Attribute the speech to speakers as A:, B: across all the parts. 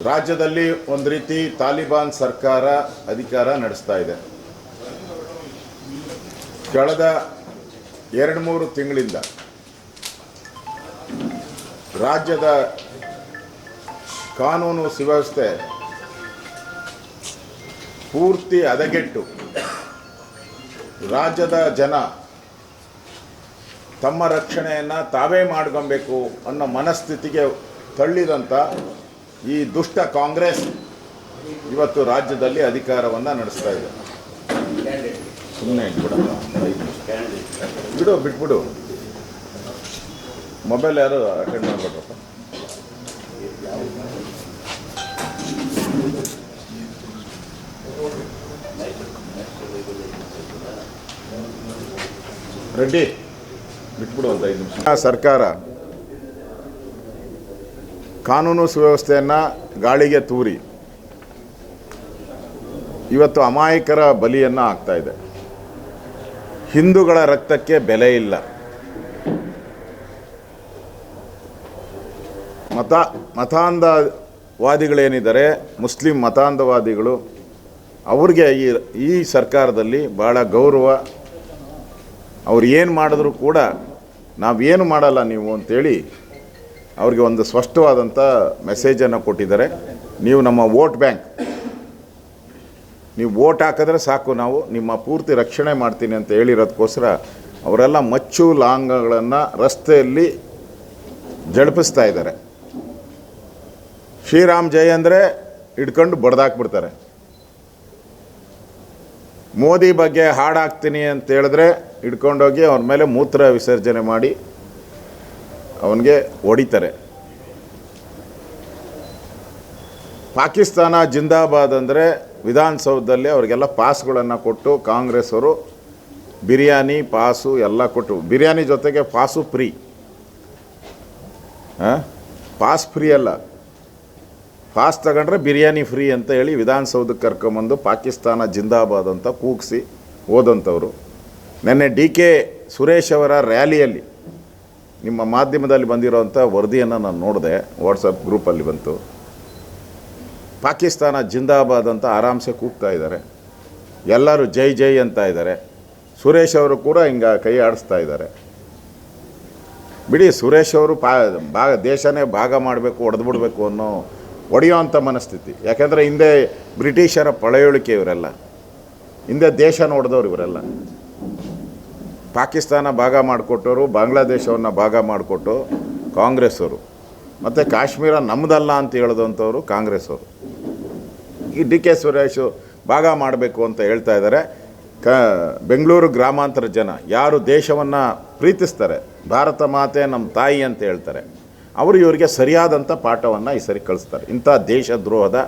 A: ರಾಜ್ಯದಲ್ಲಿ ಒಂದು ರೀತಿ ತಾಲಿಬಾನ್ ಸರ್ಕಾರ ಅಧಿಕಾರ ನಡೆಸ್ತಾ ಇದೆ. ಕಳೆದ ಎರಡು ಮೂರು ತಿಂಗಳಿಂದ ರಾಜ್ಯದ ಕಾನೂನು ಸುವ್ಯವಸ್ಥೆ ಪೂರ್ತಿ ಹದಗೆಟ್ಟು ರಾಜ್ಯದ ಜನ ತಮ್ಮ ರಕ್ಷಣೆಯನ್ನು ತಾವೇ ಮಾಡ್ಕೊಬೇಕು ಅನ್ನೋ ಮನಸ್ಥಿತಿಗೆ ತಳ್ಳಿದಂಥ ಈ ದುಷ್ಟ ಕಾಂಗ್ರೆಸ್ ಇವತ್ತು ರಾಜ್ಯದಲ್ಲಿ ಅಧಿಕಾರವನ್ನು ನಡೆಸ್ತಾ ಇದೆ. ಸುಮ್ಮನೆ ಬಿಡು, ಬಿಟ್ಬಿಡು. ಮೊಬೈಲ್ ಯಾರು ಅಟೆಂಡ್ ಮಾಡ್ಬೇಡ್ರಪ್ಪ ರೆಡ್ಡಿ, ಬಿಟ್ಬಿಡು ಒಂದು ಐದು ನಿಮಿಷ. ಸರ್ಕಾರ ಕಾನೂನು ಸುವ್ಯವಸ್ಥೆಯನ್ನು ಗಾಳಿಗೆ ತೂರಿ. ಇವತ್ತು ಅಮಾಯಕರ ಬಲಿಯನ್ನು ಆಗ್ತಾ ಇದೆ. ಹಿಂದೂಗಳ ರಕ್ತಕ್ಕೆ ಬೆಲೆ ಇಲ್ಲ. ಮತ, ಮತಾಂಧವಾದಿಗಳೇನಿದ್ದಾರೆ, ಮುಸ್ಲಿಂ ಮತಾಂಧವಾದಿಗಳು, ಅವ್ರಿಗೆ ಈ ಈ ಸರ್ಕಾರದಲ್ಲಿ ಭಾಳ ಗೌರವ. ಅವ್ರು ಏನು ಮಾಡಿದ್ರು ಕೂಡ ನಾವೇನು ಮಾಡಲ್ಲ ನೀವು ಅಂತೇಳಿ ಅವ್ರಿಗೆ ಒಂದು ಸ್ಪಷ್ಟವಾದಂಥ ಮೆಸೇಜನ್ನು ಕೊಟ್ಟಿದ್ದಾರೆ. ನೀವು ನಮ್ಮ ವೋಟ್ ಬ್ಯಾಂಕ್ ನೀವು ವೋಟ್ ಹಾಕಿದ್ರೆ ಸಾಕು ನಾವು ನಿಮ್ಮ ಪೂರ್ತಿ ರಕ್ಷಣೆ ಮಾಡ್ತೀನಿ ಅಂತ ಹೇಳಿರೋದಕ್ಕೋಸ್ಕರ ಅವರೆಲ್ಲ ಮಚ್ಚು ಲಾಂಗಗಳನ್ನು ರಸ್ತೆಯಲ್ಲಿ ಜಳಪಿಸ್ತಾ ಇದ್ದಾರೆ. ಶ್ರೀರಾಮ್ ಜೈ ಅಂದರೆ ಹಿಡ್ಕೊಂಡು ಬಡ್ದಾಕ್ಬಿಡ್ತಾರೆ. ಮೋದಿ ಬಗ್ಗೆ ಹಾಡಾಕ್ತೀನಿ ಅಂತ ಹೇಳಿದ್ರೆ ಹಿಡ್ಕೊಂಡೋಗಿ ಅವ್ರ ಮೇಲೆ ಮೂತ್ರ ವಿಸರ್ಜನೆ ಮಾಡಿ ಅವನಿಗೆ ಹೊಡಿತಾರೆ. ಪಾಕಿಸ್ತಾನ ಜಿಂದಾಬಾದ್ ಅಂದರೆ ವಿಧಾನಸೌಧದಲ್ಲಿ ಅವರಿಗೆಲ್ಲ ಪಾಸ್ಗಳನ್ನು ಕೊಟ್ಟು ಕಾಂಗ್ರೆಸ್ ಅವರು ಬಿರಿಯಾನಿ, ಪಾಸು ಎಲ್ಲ ಕೊಟ್ಟು, ಬಿರಿಯಾನಿ ಜೊತೆಗೆ ಪಾಸು ಫ್ರೀ. ಪಾಸ್ ಫ್ರೀ ಅಲ್ಲ. ಪಾಸ್ ತಗೊಂಡ್ರೆ ಬಿರಿಯಾನಿ ಫ್ರೀ ಅಂತ ಹೇಳಿ ವಿಧಾನಸೌಧಕ್ಕೆ ಕರ್ಕೊಂಬಂದು ಪಾಕಿಸ್ತಾನ ಜಿಂದಾಬಾದ್ ಅಂತ ಕೂಗಿಸಿ ಹೋದಂಥವ್ರು. ನೆನ್ನೆ ಡಿ ಕೆ ಸುರೇಶ್ ಅವರ ರ್ಯಾಲಿಯಲ್ಲಿ ನಿಮ್ಮ ಮಾಧ್ಯಮದಲ್ಲಿ ಬಂದಿರೋವಂಥ ವರದಿಯನ್ನು ನಾನು ನೋಡಿದೆ ವಾಟ್ಸಪ್ ಗ್ರೂಪಲ್ಲಿ ಬಂತು. ಪಾಕಿಸ್ತಾನ ಜಿಂದಾಬಾದ್ ಅಂತ ಆರಾಮ್ಸೆ ಕೂಗ್ತಾ ಇದ್ದಾರೆ. ಎಲ್ಲರೂ ಜೈ ಜೈ ಅಂತ ಇದ್ದಾರೆ. ಸುರೇಶ್ ಅವರು ಕೂಡ ಹಿಂಗೆ ಕೈ ಆಡಿಸ್ತಾ ಇದ್ದಾರೆ. ಬಿಡಿ ಸುರೇಶ್ ಅವರು ಪಾ, ಭಾಗ, ದೇಶನೇ ಭಾಗ ಮಾಡಬೇಕು ಹೊಡೆದ್ಬಿಡ್ಬೇಕು ಅನ್ನೋ ಹೊಡೆಯೋವಂಥ ಮನಸ್ಥಿತಿ. ಯಾಕೆಂದರೆ ಹಿಂದೆ ಬ್ರಿಟಿಷರ ಪಳೆಯುಳಿಕೆ ಇವರೆಲ್ಲ, ಹಿಂದೆ ದೇಶ ನೋಡಿದವ್ರು ಇವರೆಲ್ಲ. ಪಾಕಿಸ್ತಾನ ಭಾಗ ಮಾಡಿಕೊಟ್ಟವರು ಬಾಂಗ್ಲಾದೇಶವನ್ನು ಭಾಗ ಮಾಡಿಕೊಟ್ಟು ಕಾಂಗ್ರೆಸ್ಸವರು. ಮತ್ತು ಕಾಶ್ಮೀರ ನಮ್ಮದಲ್ಲ ಅಂತ ಹೇಳಿದಂಥವ್ರು ಕಾಂಗ್ರೆಸ್ಸವರು. ಈ ಡಿ ಕೆ ಸುರೇಶು ಭಾಗ ಮಾಡಬೇಕು ಅಂತ ಹೇಳ್ತಾ ಇದ್ದಾರೆ. ಕ, ಬೆಂಗಳೂರು ಗ್ರಾಮಾಂತರ ಜನ, ಯಾರು ದೇಶವನ್ನು ಪ್ರೀತಿಸ್ತಾರೆ, ಭಾರತ ಮಾತೆ ನಮ್ಮ ತಾಯಿ ಅಂತ ಹೇಳ್ತಾರೆ. ಅವರು ಇವರಿಗೆ ಸರಿಯಾದಂಥ ಪಾಠವನ್ನು ಈ ಸರಿ ಕಳಿಸ್ತಾರೆ. ಇಂಥ ದೇಶದ್ರೋಹದ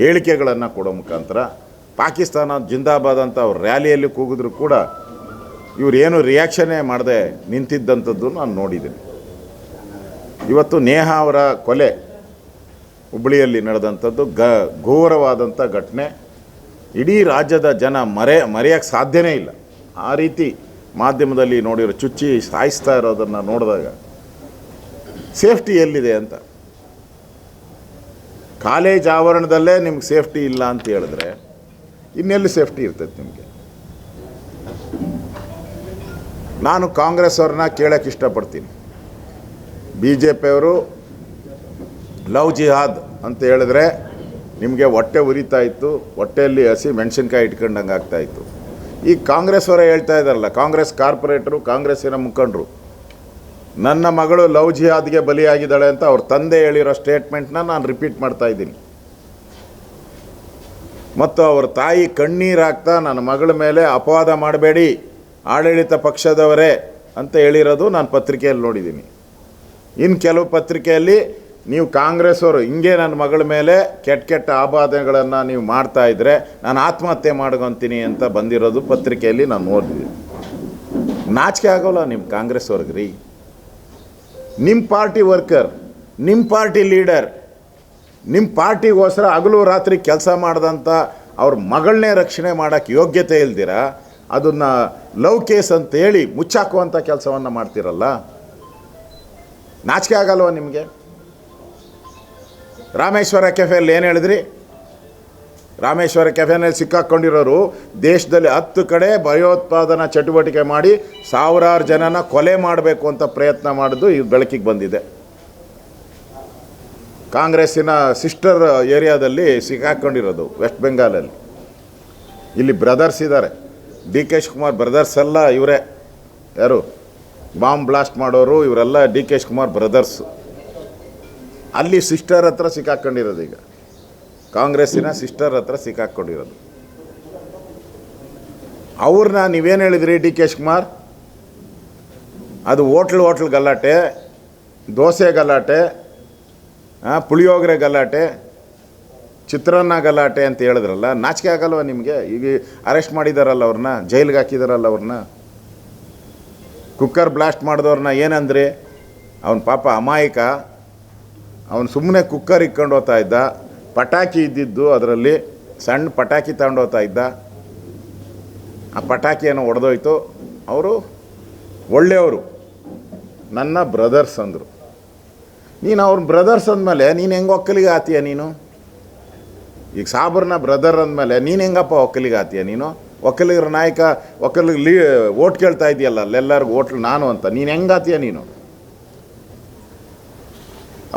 A: ಹೇಳಿಕೆಗಳನ್ನು ಕೊಡೋ ಮುಖಾಂತರ ಪಾಕಿಸ್ತಾನ ಜಿಂದಾಬಾದ್ ಅಂತ ಅವ್ರು ರ್ಯಾಲಿಯಲ್ಲಿ ಕೂಗಿದ್ರು ಕೂಡ ಇವ್ರು ಏನು ರಿಯಾಕ್ಷನ್ನೇ ಮಾಡದೆ ನಿಂತಿದ್ದಂಥದ್ದು ನಾನು ನೋಡಿದ್ದೀನಿ. ಇವತ್ತು ನೇಹ ಅವರ ಕೊಲೆ ಹುಬ್ಬಳ್ಳಿಯಲ್ಲಿ ನಡೆದಂಥದ್ದು ಗ, ಘೋರವಾದಂಥ ಘಟನೆ. ಇಡೀ ರಾಜ್ಯದ ಜನ ಮರೆ ಮರೆಯೋಕ್ಕೆ ಸಾಧ್ಯವೇ ಇಲ್ಲ. ಆ ರೀತಿ ಮಾಧ್ಯಮದಲ್ಲಿ ನೋಡಿರೋ ಚುಚ್ಚಿ ಸಾಯಿಸ್ತಾ ಇರೋದನ್ನು ನೋಡಿದಾಗ ಸೇಫ್ಟಿ ಎಲ್ಲಿದೆ ಅಂತ. ಕಾಲೇಜ್ ಆವರಣದಲ್ಲೇ ನಿಮ್ಗೆ ಸೇಫ್ಟಿ ಇಲ್ಲ ಅಂತ ಹೇಳಿದ್ರೆ ಇನ್ನೆಲ್ಲಿ ಸೇಫ್ಟಿ ಇರ್ತೈತೆ ನಿಮಗೆ? ನಾನು ಕಾಂಗ್ರೆಸ್ ಅವ್ರನ್ನ ಕೇಳೋಕ್ಕೆ ಇಷ್ಟಪಡ್ತೀನಿ. ಬಿ ಜೆ ಪಿಯವರು ಲವ್ ಜಿಹಾದ್ ಅಂತ ಹೇಳಿದ್ರೆ ನಿಮಗೆ ಹೊಟ್ಟೆ ಉರಿತಾ ಇತ್ತು, ಹೊಟ್ಟೆಯಲ್ಲಿ ಹಸಿ ಮೆಣಸಿನ್ಕಾಯಿ ಇಟ್ಕೊಂಡಂಗೆ ಆಗ್ತಾ ಇತ್ತು. ಈ ಕಾಂಗ್ರೆಸ್ ಅವರೇ ಹೇಳ್ತಾ ಇದ್ದಾರಲ್ಲ, ಕಾಂಗ್ರೆಸ್ ಕಾರ್ಪೊರೇಟರು, ಕಾಂಗ್ರೆಸ್ಸಿನ ಮುಖಂಡರು, ನನ್ನ ಮಗಳು ಲವ್ ಜಿಹಾದ್ಗೆ ಬಲಿಯಾಗಿದ್ದಾಳೆ ಅಂತ ಅವ್ರ ತಂದೆ ಹೇಳಿರೋ ಸ್ಟೇಟ್ಮೆಂಟ್ನ ನಾನು ರಿಪೀಟ್ ಮಾಡ್ತಾ ಇದ್ದೀನಿ. ಮತ್ತು ಅವ್ರ ತಾಯಿ ಕಣ್ಣೀರಾಗ್ತಾ ನನ್ನ ಮಗಳ ಮೇಲೆ ಅಪವಾದ ಮಾಡಬೇಡಿ. ಆಡಳಿತ ಪಕ್ಷದವರೇ ಅಂತ ಹೇಳಿರೋದು ನಾನು ಪತ್ರಿಕೆಯಲ್ಲಿ ನೋಡಿದ್ದೀನಿ ಇನ್ನು ಕೆಲವು ಪತ್ರಿಕೆಯಲ್ಲಿ ನೀವು ಕಾಂಗ್ರೆಸ್ ಅವರು ಹಿಂಗೆ ನನ್ನ ಮಗಳ ಮೇಲೆ ಕೆಟ್ಟ ಕೆಟ್ಟ ಆಪಾದನೆಗಳನ್ನು ನೀವು ಮಾಡ್ತಾ ಇದ್ದರೆ ನಾನು ಆತ್ಮಹತ್ಯೆ ಮಾಡ್ಕೊತೀನಿ ಅಂತ ಬಂದಿರೋದು ಪತ್ರಿಕೆಯಲ್ಲಿ ನಾನು ನೋಡಿದ್ದೀನಿ ನಾಚಿಕೆ ಆಗೋಲ್ಲ ನಿಮ್ಮ ಕಾಂಗ್ರೆಸ್ ಅವ್ರಿಗೆ ರೀ ನಿಮ್ಮ ಪಾರ್ಟಿ ವರ್ಕರ್ ನಿಮ್ಮ ಪಾರ್ಟಿ ಲೀಡರ್ ನಿಮ್ಮ ಪಾರ್ಟಿಗೋಸ್ಕರ ಹಗಲು ರಾತ್ರಿ ಕೆಲಸ ಮಾಡಿದಂಥ ಅವ್ರ ಮಗಳನ್ನೇ ರಕ್ಷಣೆ ಮಾಡೋಕ್ಕೆ ಯೋಗ್ಯತೆ ಇಲ್ದಿರ? ಅದನ್ನು ಲವ್ ಕೇಸ್ ಅಂತೇಳಿ ಮುಚ್ಚಾಕುವಂಥ ಕೆಲಸವನ್ನು ಮಾಡ್ತಿರಲ್ಲ? ನಾಚಿಕೆ ಆಗಲ್ವ ನಿಮಗೆ? ರಾಮೇಶ್ವರ ಕೆಫೆಯಲ್ಲಿ ಏನು ಹೇಳಿದ್ರಿ? ರಾಮೇಶ್ವರ ಕೆಫೆನಲ್ಲಿ ಸಿಕ್ಕಾಕ್ಕೊಂಡಿರೋರು ದೇಶದಲ್ಲಿ ಹತ್ತು ಕಡೆ ಭಯೋತ್ಪಾದನಾ ಚಟುವಟಿಕೆ ಮಾಡಿ ಸಾವಿರಾರು ಜನನ ಕೊಲೆ ಮಾಡಬೇಕು ಅಂತ ಪ್ರಯತ್ನ ಮಾಡಿದ್ದು ಈ ಬೆಳಕಿಗೆ ಬಂದಿದೆ. ಕಾಂಗ್ರೆಸ್ಸಿನ ಸಿಸ್ಟರ್ ಏರಿಯಾದಲ್ಲಿ ಸಿಕ್ಕಾಕ್ಕೊಂಡಿರೋದು ವೆಸ್ಟ್ ಬೆಂಗಾಲಲ್ಲಿ. ಇಲ್ಲಿ ಬ್ರದರ್ಸ್ ಇದ್ದಾರೆ. ಡಿ ಕೆ ಶಿವಕುಮಾರ್ ಬ್ರದರ್ಸ್ ಎಲ್ಲ ಇವರೇ. ಯಾರು? ಬಾಂಬ್ ಬ್ಲಾಸ್ಟ್ ಮಾಡೋರು ಇವರೆಲ್ಲ ಡಿ ಕೆ ಶಿವಕುಮಾರ್ ಬ್ರದರ್ಸ್. ಅಲ್ಲಿ ಸಿಸ್ಟರ್ ಹತ್ರ ಸಿಕ್ಕಾಕೊಂಡಿರೋದು ಈಗ. ಕಾಂಗ್ರೆಸ್ಸಿನ ಸಿಸ್ಟರ್ ಹತ್ರ ಸಿಕ್ಕಾಕೊಂಡಿರೋದು. ಅವ್ರನ್ನ ನೀವೇನು ಹೇಳಿದ್ರಿ ಡಿ ಕೆ ಶಿವಕುಮಾರ್? ಅದು ಹೋಟ್ಲ್ ಹೋಟ್ಲ್ ಗಲಾಟೆ, ದೋಸೆ ಗಲಾಟೆ ಪುಳಿಯೋಗರೆ ಗಲಾಟೆ ಚಿತ್ರಾನ್ನ ಗಲಾಟೆ ಅಂತ ಹೇಳಿದ್ರಲ್ಲ, ನಾಚಿಕೆ ಆಗಲ್ವ ನಿಮಗೆ? ಈಗ ಅರೆಸ್ಟ್ ಮಾಡಿದಾರಲ್ಲ ಅವ್ರನ್ನ, ಜೈಲಿಗೆ ಹಾಕಿದಾರಲ್ಲ ಅವ್ರನ್ನ? ಕುಕ್ಕರ್ ಬ್ಲಾಸ್ಟ್ ಮಾಡಿದವ್ರನ್ನ ಏನಂದ್ರಿ? ಅವನ ಪಾಪ ಅಮಾಯಕ. ಅವನು ಸುಮ್ಮನೆ ಕುಕ್ಕರ್ ಇಕ್ಕೊಂಡು ಹೋಗ್ತಾ ಇದ್ದ. ಪಟಾಕಿ ಇದ್ದಿದ್ದು ಅದರಲ್ಲಿ ಸಣ್ಣ ಪಟಾಕಿ ತಗೊಂಡು ಹೋಗ್ತಾ ಇದ್ದ. ಆ ಪಟಾಕಿಯನ್ನು ಒಡೆದೋಯ್ತು. ಅವರು ಒಳ್ಳೆಯವರು. ನನ್ನ ಬ್ರದರ್ಸ್ ಅಂದರು. ನೀನು ಅವ್ರ ಬ್ರದರ್ಸ್ ಅಂದಮೇಲೆ ನೀನು ಹೆಂಗೆ ಒಕ್ಕಲಿಗೆ ಆತೀಯ ನೀನು? ಈಗ ಸಾಬರ್ನ ಬ್ರದರ್ ಅಂದಮೇಲೆ, ನೀನು ಹೆಂಗಪ್ಪ ಒಕ್ಕಲಿಗೆ ಆತೀಯ ನೀನು? ಒಕ್ಕಲಿಗರ ನಾಯಕ, ಒಕ್ಕಲಿಗ ಲೀ ಓಟ್ ಕೇಳ್ತಾ ಇದೆಯಲ್ಲ, ಅಲ್ಲೆಲ್ಲರಿಗೂ ಓಟ್ ನಾನು ಅಂತ. ನೀನು ಹೆಂಗಾತೀಯ ನೀನು?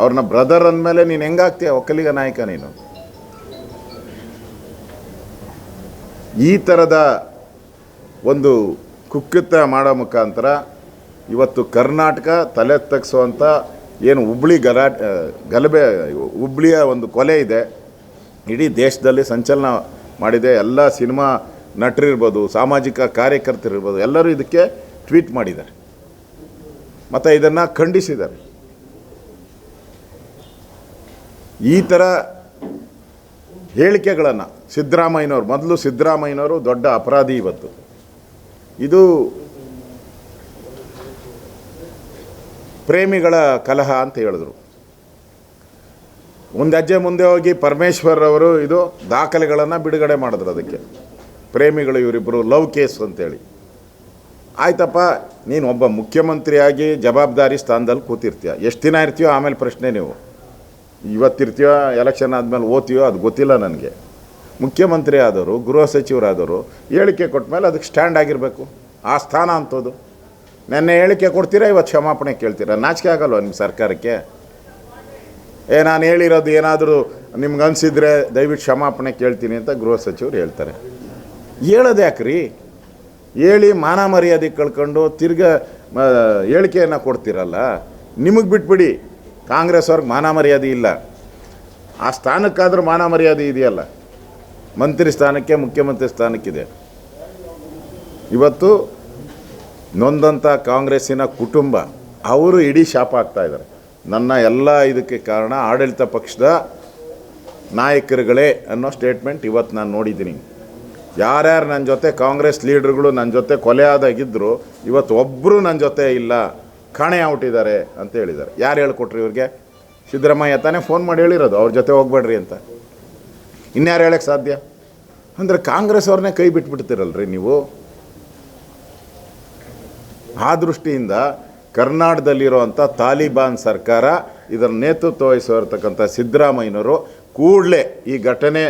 A: ಅವ್ರನ್ನ ಬ್ರದರ್ ಅಂದಮೇಲೆ ನೀನು ಹೆಂಗಾಗ್ತೀಯ ಒಕ್ಕಲಿಗ ನಾಯಕ ನೀನು? ಈ ಥರದ ಒಂದು ಕುಕ್ಕಿತ ಮಾಡೋ ಮುಖಾಂತರ ಇವತ್ತು ಕರ್ನಾಟಕ ತಲೆ ತಗ್ಸುವಂಥ ಏನು ಹುಬ್ಳಿ ಗಲಾಟೆ, ಗಲಭೆ, ಹುಬ್ಳಿಯ ಒಂದು ಕೊಲೆ ಇದೆ. ಇಡೀ ದೇಶದಲ್ಲಿ ಸಂಚಲನ ಮಾಡಿದೆ. ಎಲ್ಲ ಸಿನಿಮಾ ನಟರಿರ್ಬೋದು, ಸಾಮಾಜಿಕ ಕಾರ್ಯಕರ್ತರಿರ್ಬೋದು, ಎಲ್ಲರೂ ಇದಕ್ಕೆ ಟ್ವೀಟ್ ಮಾಡಿದ್ದಾರೆ. ಮತ್ತು ಇದನ್ನು ಖಂಡಿಸಿದ್ದಾರೆ. ಈ ಥರ ಹೇಳಿಕೆಗಳನ್ನು ಸಿದ್ದರಾಮಯ್ಯನವರು, ಮೊದಲು ಸಿದ್ದರಾಮಯ್ಯನವರು ದೊಡ್ಡ ಅಪರಾಧಿ ಇವತ್ತು. ಇದು ಪ್ರೇಮಿಗಳ ಕಲಹ ಅಂತ ಹೇಳಿದ್ರು. ಒಂದು ಹೆಜ್ಜೆ ಮುಂದೆ ಹೋಗಿ ಪರಮೇಶ್ವರ್ ಅವರು ಇದು ದಾಖಲೆಗಳನ್ನು ಬಿಡುಗಡೆ ಮಾಡಿದ್ರು ಅದಕ್ಕೆ. ಪ್ರೇಮಿಗಳು ಇವರಿಬ್ಬರು ಲವ್ ಕೇಸ್ ಅಂತೇಳಿ. ಆಯ್ತಪ್ಪ, ನೀನು ಒಬ್ಬ ಮುಖ್ಯಮಂತ್ರಿಯಾಗಿ ಜವಾಬ್ದಾರಿ ಸ್ಥಾನದಲ್ಲಿ ಕೂತಿರ್ತೀಯ. ಎಷ್ಟು ದಿನ ಇರ್ತೀಯೋ ಆಮೇಲೆ ಪ್ರಶ್ನೆ ನೀವು. ಇವತ್ತಿರ್ತೀಯೋ ಎಲೆಕ್ಷನ್ ಆದಮೇಲೆ ಓದ್ತೀಯೋ ಅದು ಗೊತ್ತಿಲ್ಲ ನನಗೆ. ಮುಖ್ಯಮಂತ್ರಿ ಆದವರು, ಗೃಹ ಸಚಿವರಾದವರು ಹೇಳಿಕೆ ಕೊಟ್ಟ ಮೇಲೆ ಅದಕ್ಕೆ ಸ್ಟ್ಯಾಂಡ್ ಆಗಿರಬೇಕು. ಆ ಸ್ಥಾನ ಅಂಥದ್ದು. ನೆನ್ನೆ ಹೇಳಿಕೆ ಕೊಡ್ತೀರಾ, ಇವತ್ತು ಕ್ಷಮಾಪಣೆ ಕೇಳ್ತೀರಾ? ನಾಚಿಕೆ ಆಗಲ್ವ ನಿಮ್ಮ ಸರ್ಕಾರಕ್ಕೆ? ಏ, ನಾನು ಹೇಳಿರೋದು ಏನಾದರೂ ನಿಮ್ಗೆ ಅನಿಸಿದ್ರೆ ದಯವಿಟ್ಟು ಕ್ಷಮಾಪಣೆ ಕೇಳ್ತೀನಿ ಅಂತ ಗೃಹ ಸಚಿವರು ಹೇಳ್ತಾರೆ. ಹೇಳೋದು ಯಾಕ್ರಿ? ಹೇಳಿ ಮಾನ ಮರ್ಯಾದೆ ಕಳ್ಕೊಂಡು ತಿರ್ಗ ಹೇಳಿಕೆಯನ್ನು ಕೊಡ್ತೀರಲ್ಲ? ನಿಮಗೆ ಬಿಟ್ಬಿಡಿ. ಕಾಂಗ್ರೆಸ್ ಅವ್ರಿಗೆ ಮಾನ ಮರ್ಯಾದೆ ಇಲ್ಲ. ಆ ಸ್ಥಾನಕ್ಕಾದರೂ ಮಾನ ಮರ್ಯಾದೆ ಇದೆಯಲ್ಲ? ಮಂತ್ರಿ ಸ್ಥಾನಕ್ಕೆ ಮುಖ್ಯಮಂತ್ರಿ ಸ್ಥಾನಕ್ಕಿದೆ. ಇವತ್ತು ನೊಂದಂಥ ಕಾಂಗ್ರೆಸ್ಸಿನ ಕುಟುಂಬ, ಅವರು ಇಡೀ ಶಾಪ ಆಗ್ತಾ ಇದ್ದಾರೆ. ನನ್ನ ಎಲ್ಲ ಇದಕ್ಕೆ ಕಾರಣ ಆಡಳಿತ ಪಕ್ಷದ ನಾಯಕರುಗಳೇ ಅನ್ನೋ ಸ್ಟೇಟ್ಮೆಂಟ್ ಇವತ್ತು ನಾನು ನೋಡಿದ್ದೀನಿ. ಯಾರ್ಯಾರು ನನ್ನ ಜೊತೆ ಕಾಂಗ್ರೆಸ್ ಲೀಡರ್ಗಳು ನನ್ನ ಜೊತೆ ಕೊಲೆ ಆದಾಗಿದ್ದರು ಇವತ್ತು ಒಬ್ಬರು ನನ್ನ ಜೊತೆ ಇಲ್ಲ, ಕಾಣೆ ಔಟಿದ್ದಾರೆ ಅಂತ ಹೇಳಿದ್ದಾರೆ. ಯಾರು ಹೇಳ್ಕೊಟ್ರಿ ಇವ್ರಿಗೆ? ಸಿದ್ದರಾಮಯ್ಯ ತಾನೇ ಫೋನ್ ಮಾಡಿ ಹೇಳಿರೋದು, ಅವ್ರ ಜೊತೆ ಹೋಗ್ಬೇಡ್ರಿ ಅಂತ. ಇನ್ಯಾರು ಹೇಳಕ್ಕೆ ಸಾಧ್ಯ? ಅಂದರೆ ಕಾಂಗ್ರೆಸ್ ಅವ್ರನ್ನೇ ಕೈ ಬಿಟ್ಬಿಡ್ತಿರಲ್ರಿ ನೀವು? ಆ ದೃಷ್ಟಿಯಿಂದ ಕರ್ನಾಟಕದಲ್ಲಿರುವಂಥ ತಾಲಿಬಾನ್ ಸರ್ಕಾರ ಇದರ ನೇತೃತ್ವ ವಹಿಸಿರ್ತಕ್ಕಂಥ ಸಿದ್ದರಾಮಯ್ಯನವರು ಕೂಡಲೇ ಈ ಘಟನೆ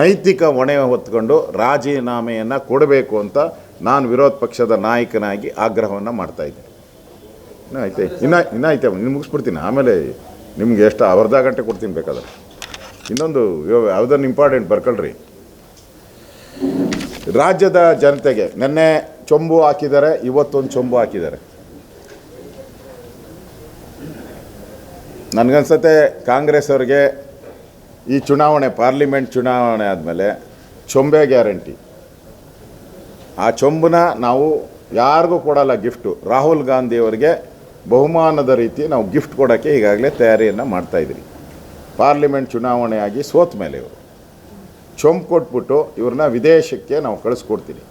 A: ನೈತಿಕ ಹೊಣೆ ಹೊತ್ಕೊಂಡು ರಾಜೀನಾಮೆಯನ್ನು ಕೊಡಬೇಕು ಅಂತ ನಾನು ವಿರೋಧ ಪಕ್ಷದ ನಾಯಕನಾಗಿ ಆಗ್ರಹವನ್ನು ಮಾಡ್ತಾಯಿದ್ದೆ ಇನ್ನೂ ಐತೆ ಇನ್ನೂ ಇನ್ನೂ ಐತೆ ಇನ್ನು ಮುಗಿಸ್ಬಿಡ್ತೀನಿ. ಆಮೇಲೆ ನಿಮ್ಗೆ ಎಷ್ಟು ಅರ್ಧ ಗಂಟೆ ಕೊಡ್ತೀನಿ ಬೇಕಾದ್ರೆ. ಇನ್ನೊಂದು ಯಾವುದನ್ನು ಇಂಪಾರ್ಟೆಂಟ್ ಬರ್ಕೊಳ್ರಿ. ರಾಜ್ಯದ ಜನತೆಗೆ, ನೆನ್ನೆ ಚೊಂಬು ಹಾಕಿದ್ದಾರೆ, ಇವತ್ತೊಂದು ಚೊಂಬು ಹಾಕಿದ್ದಾರೆ. ನನಗನ್ಸತ್ತೆ ಕಾಂಗ್ರೆಸ್ ಅವ್ರಿಗೆ ಈ ಚುನಾವಣೆ, ಪಾರ್ಲಿಮೆಂಟ್ ಚುನಾವಣೆ ಆದಮೇಲೆ ಚೊಂಬೆ ಗ್ಯಾರಂಟಿ. ಆ ಚೊಂಬನ ನಾವು ಯಾರಿಗೂ ಕೊಡಲ್ಲ ಗಿಫ್ಟು ರಾಹುಲ್ ಗಾಂಧಿಯವರಿಗೆ ಬಹುಮಾನದ ರೀತಿ ನಾವು ಗಿಫ್ಟ್ ಕೊಡೋಕ್ಕೆ ಈಗಾಗಲೇ ತಯಾರಿಯನ್ನು ಮಾಡ್ತಾಯಿದ್ರಿ ಪಾರ್ಲಿಮೆಂಟ್ ಚುನಾವಣೆ ಆಗಿ ಸೋತ ಮೇಲೆ ಇವರು. ಚೊಂಬು ಕೊಟ್ಬಿಟ್ಟು ಇವ್ರನ್ನ ವಿದೇಶಕ್ಕೆ ನಾವು ಕಳಿಸ್ಕೊಡ್ತೀವಿ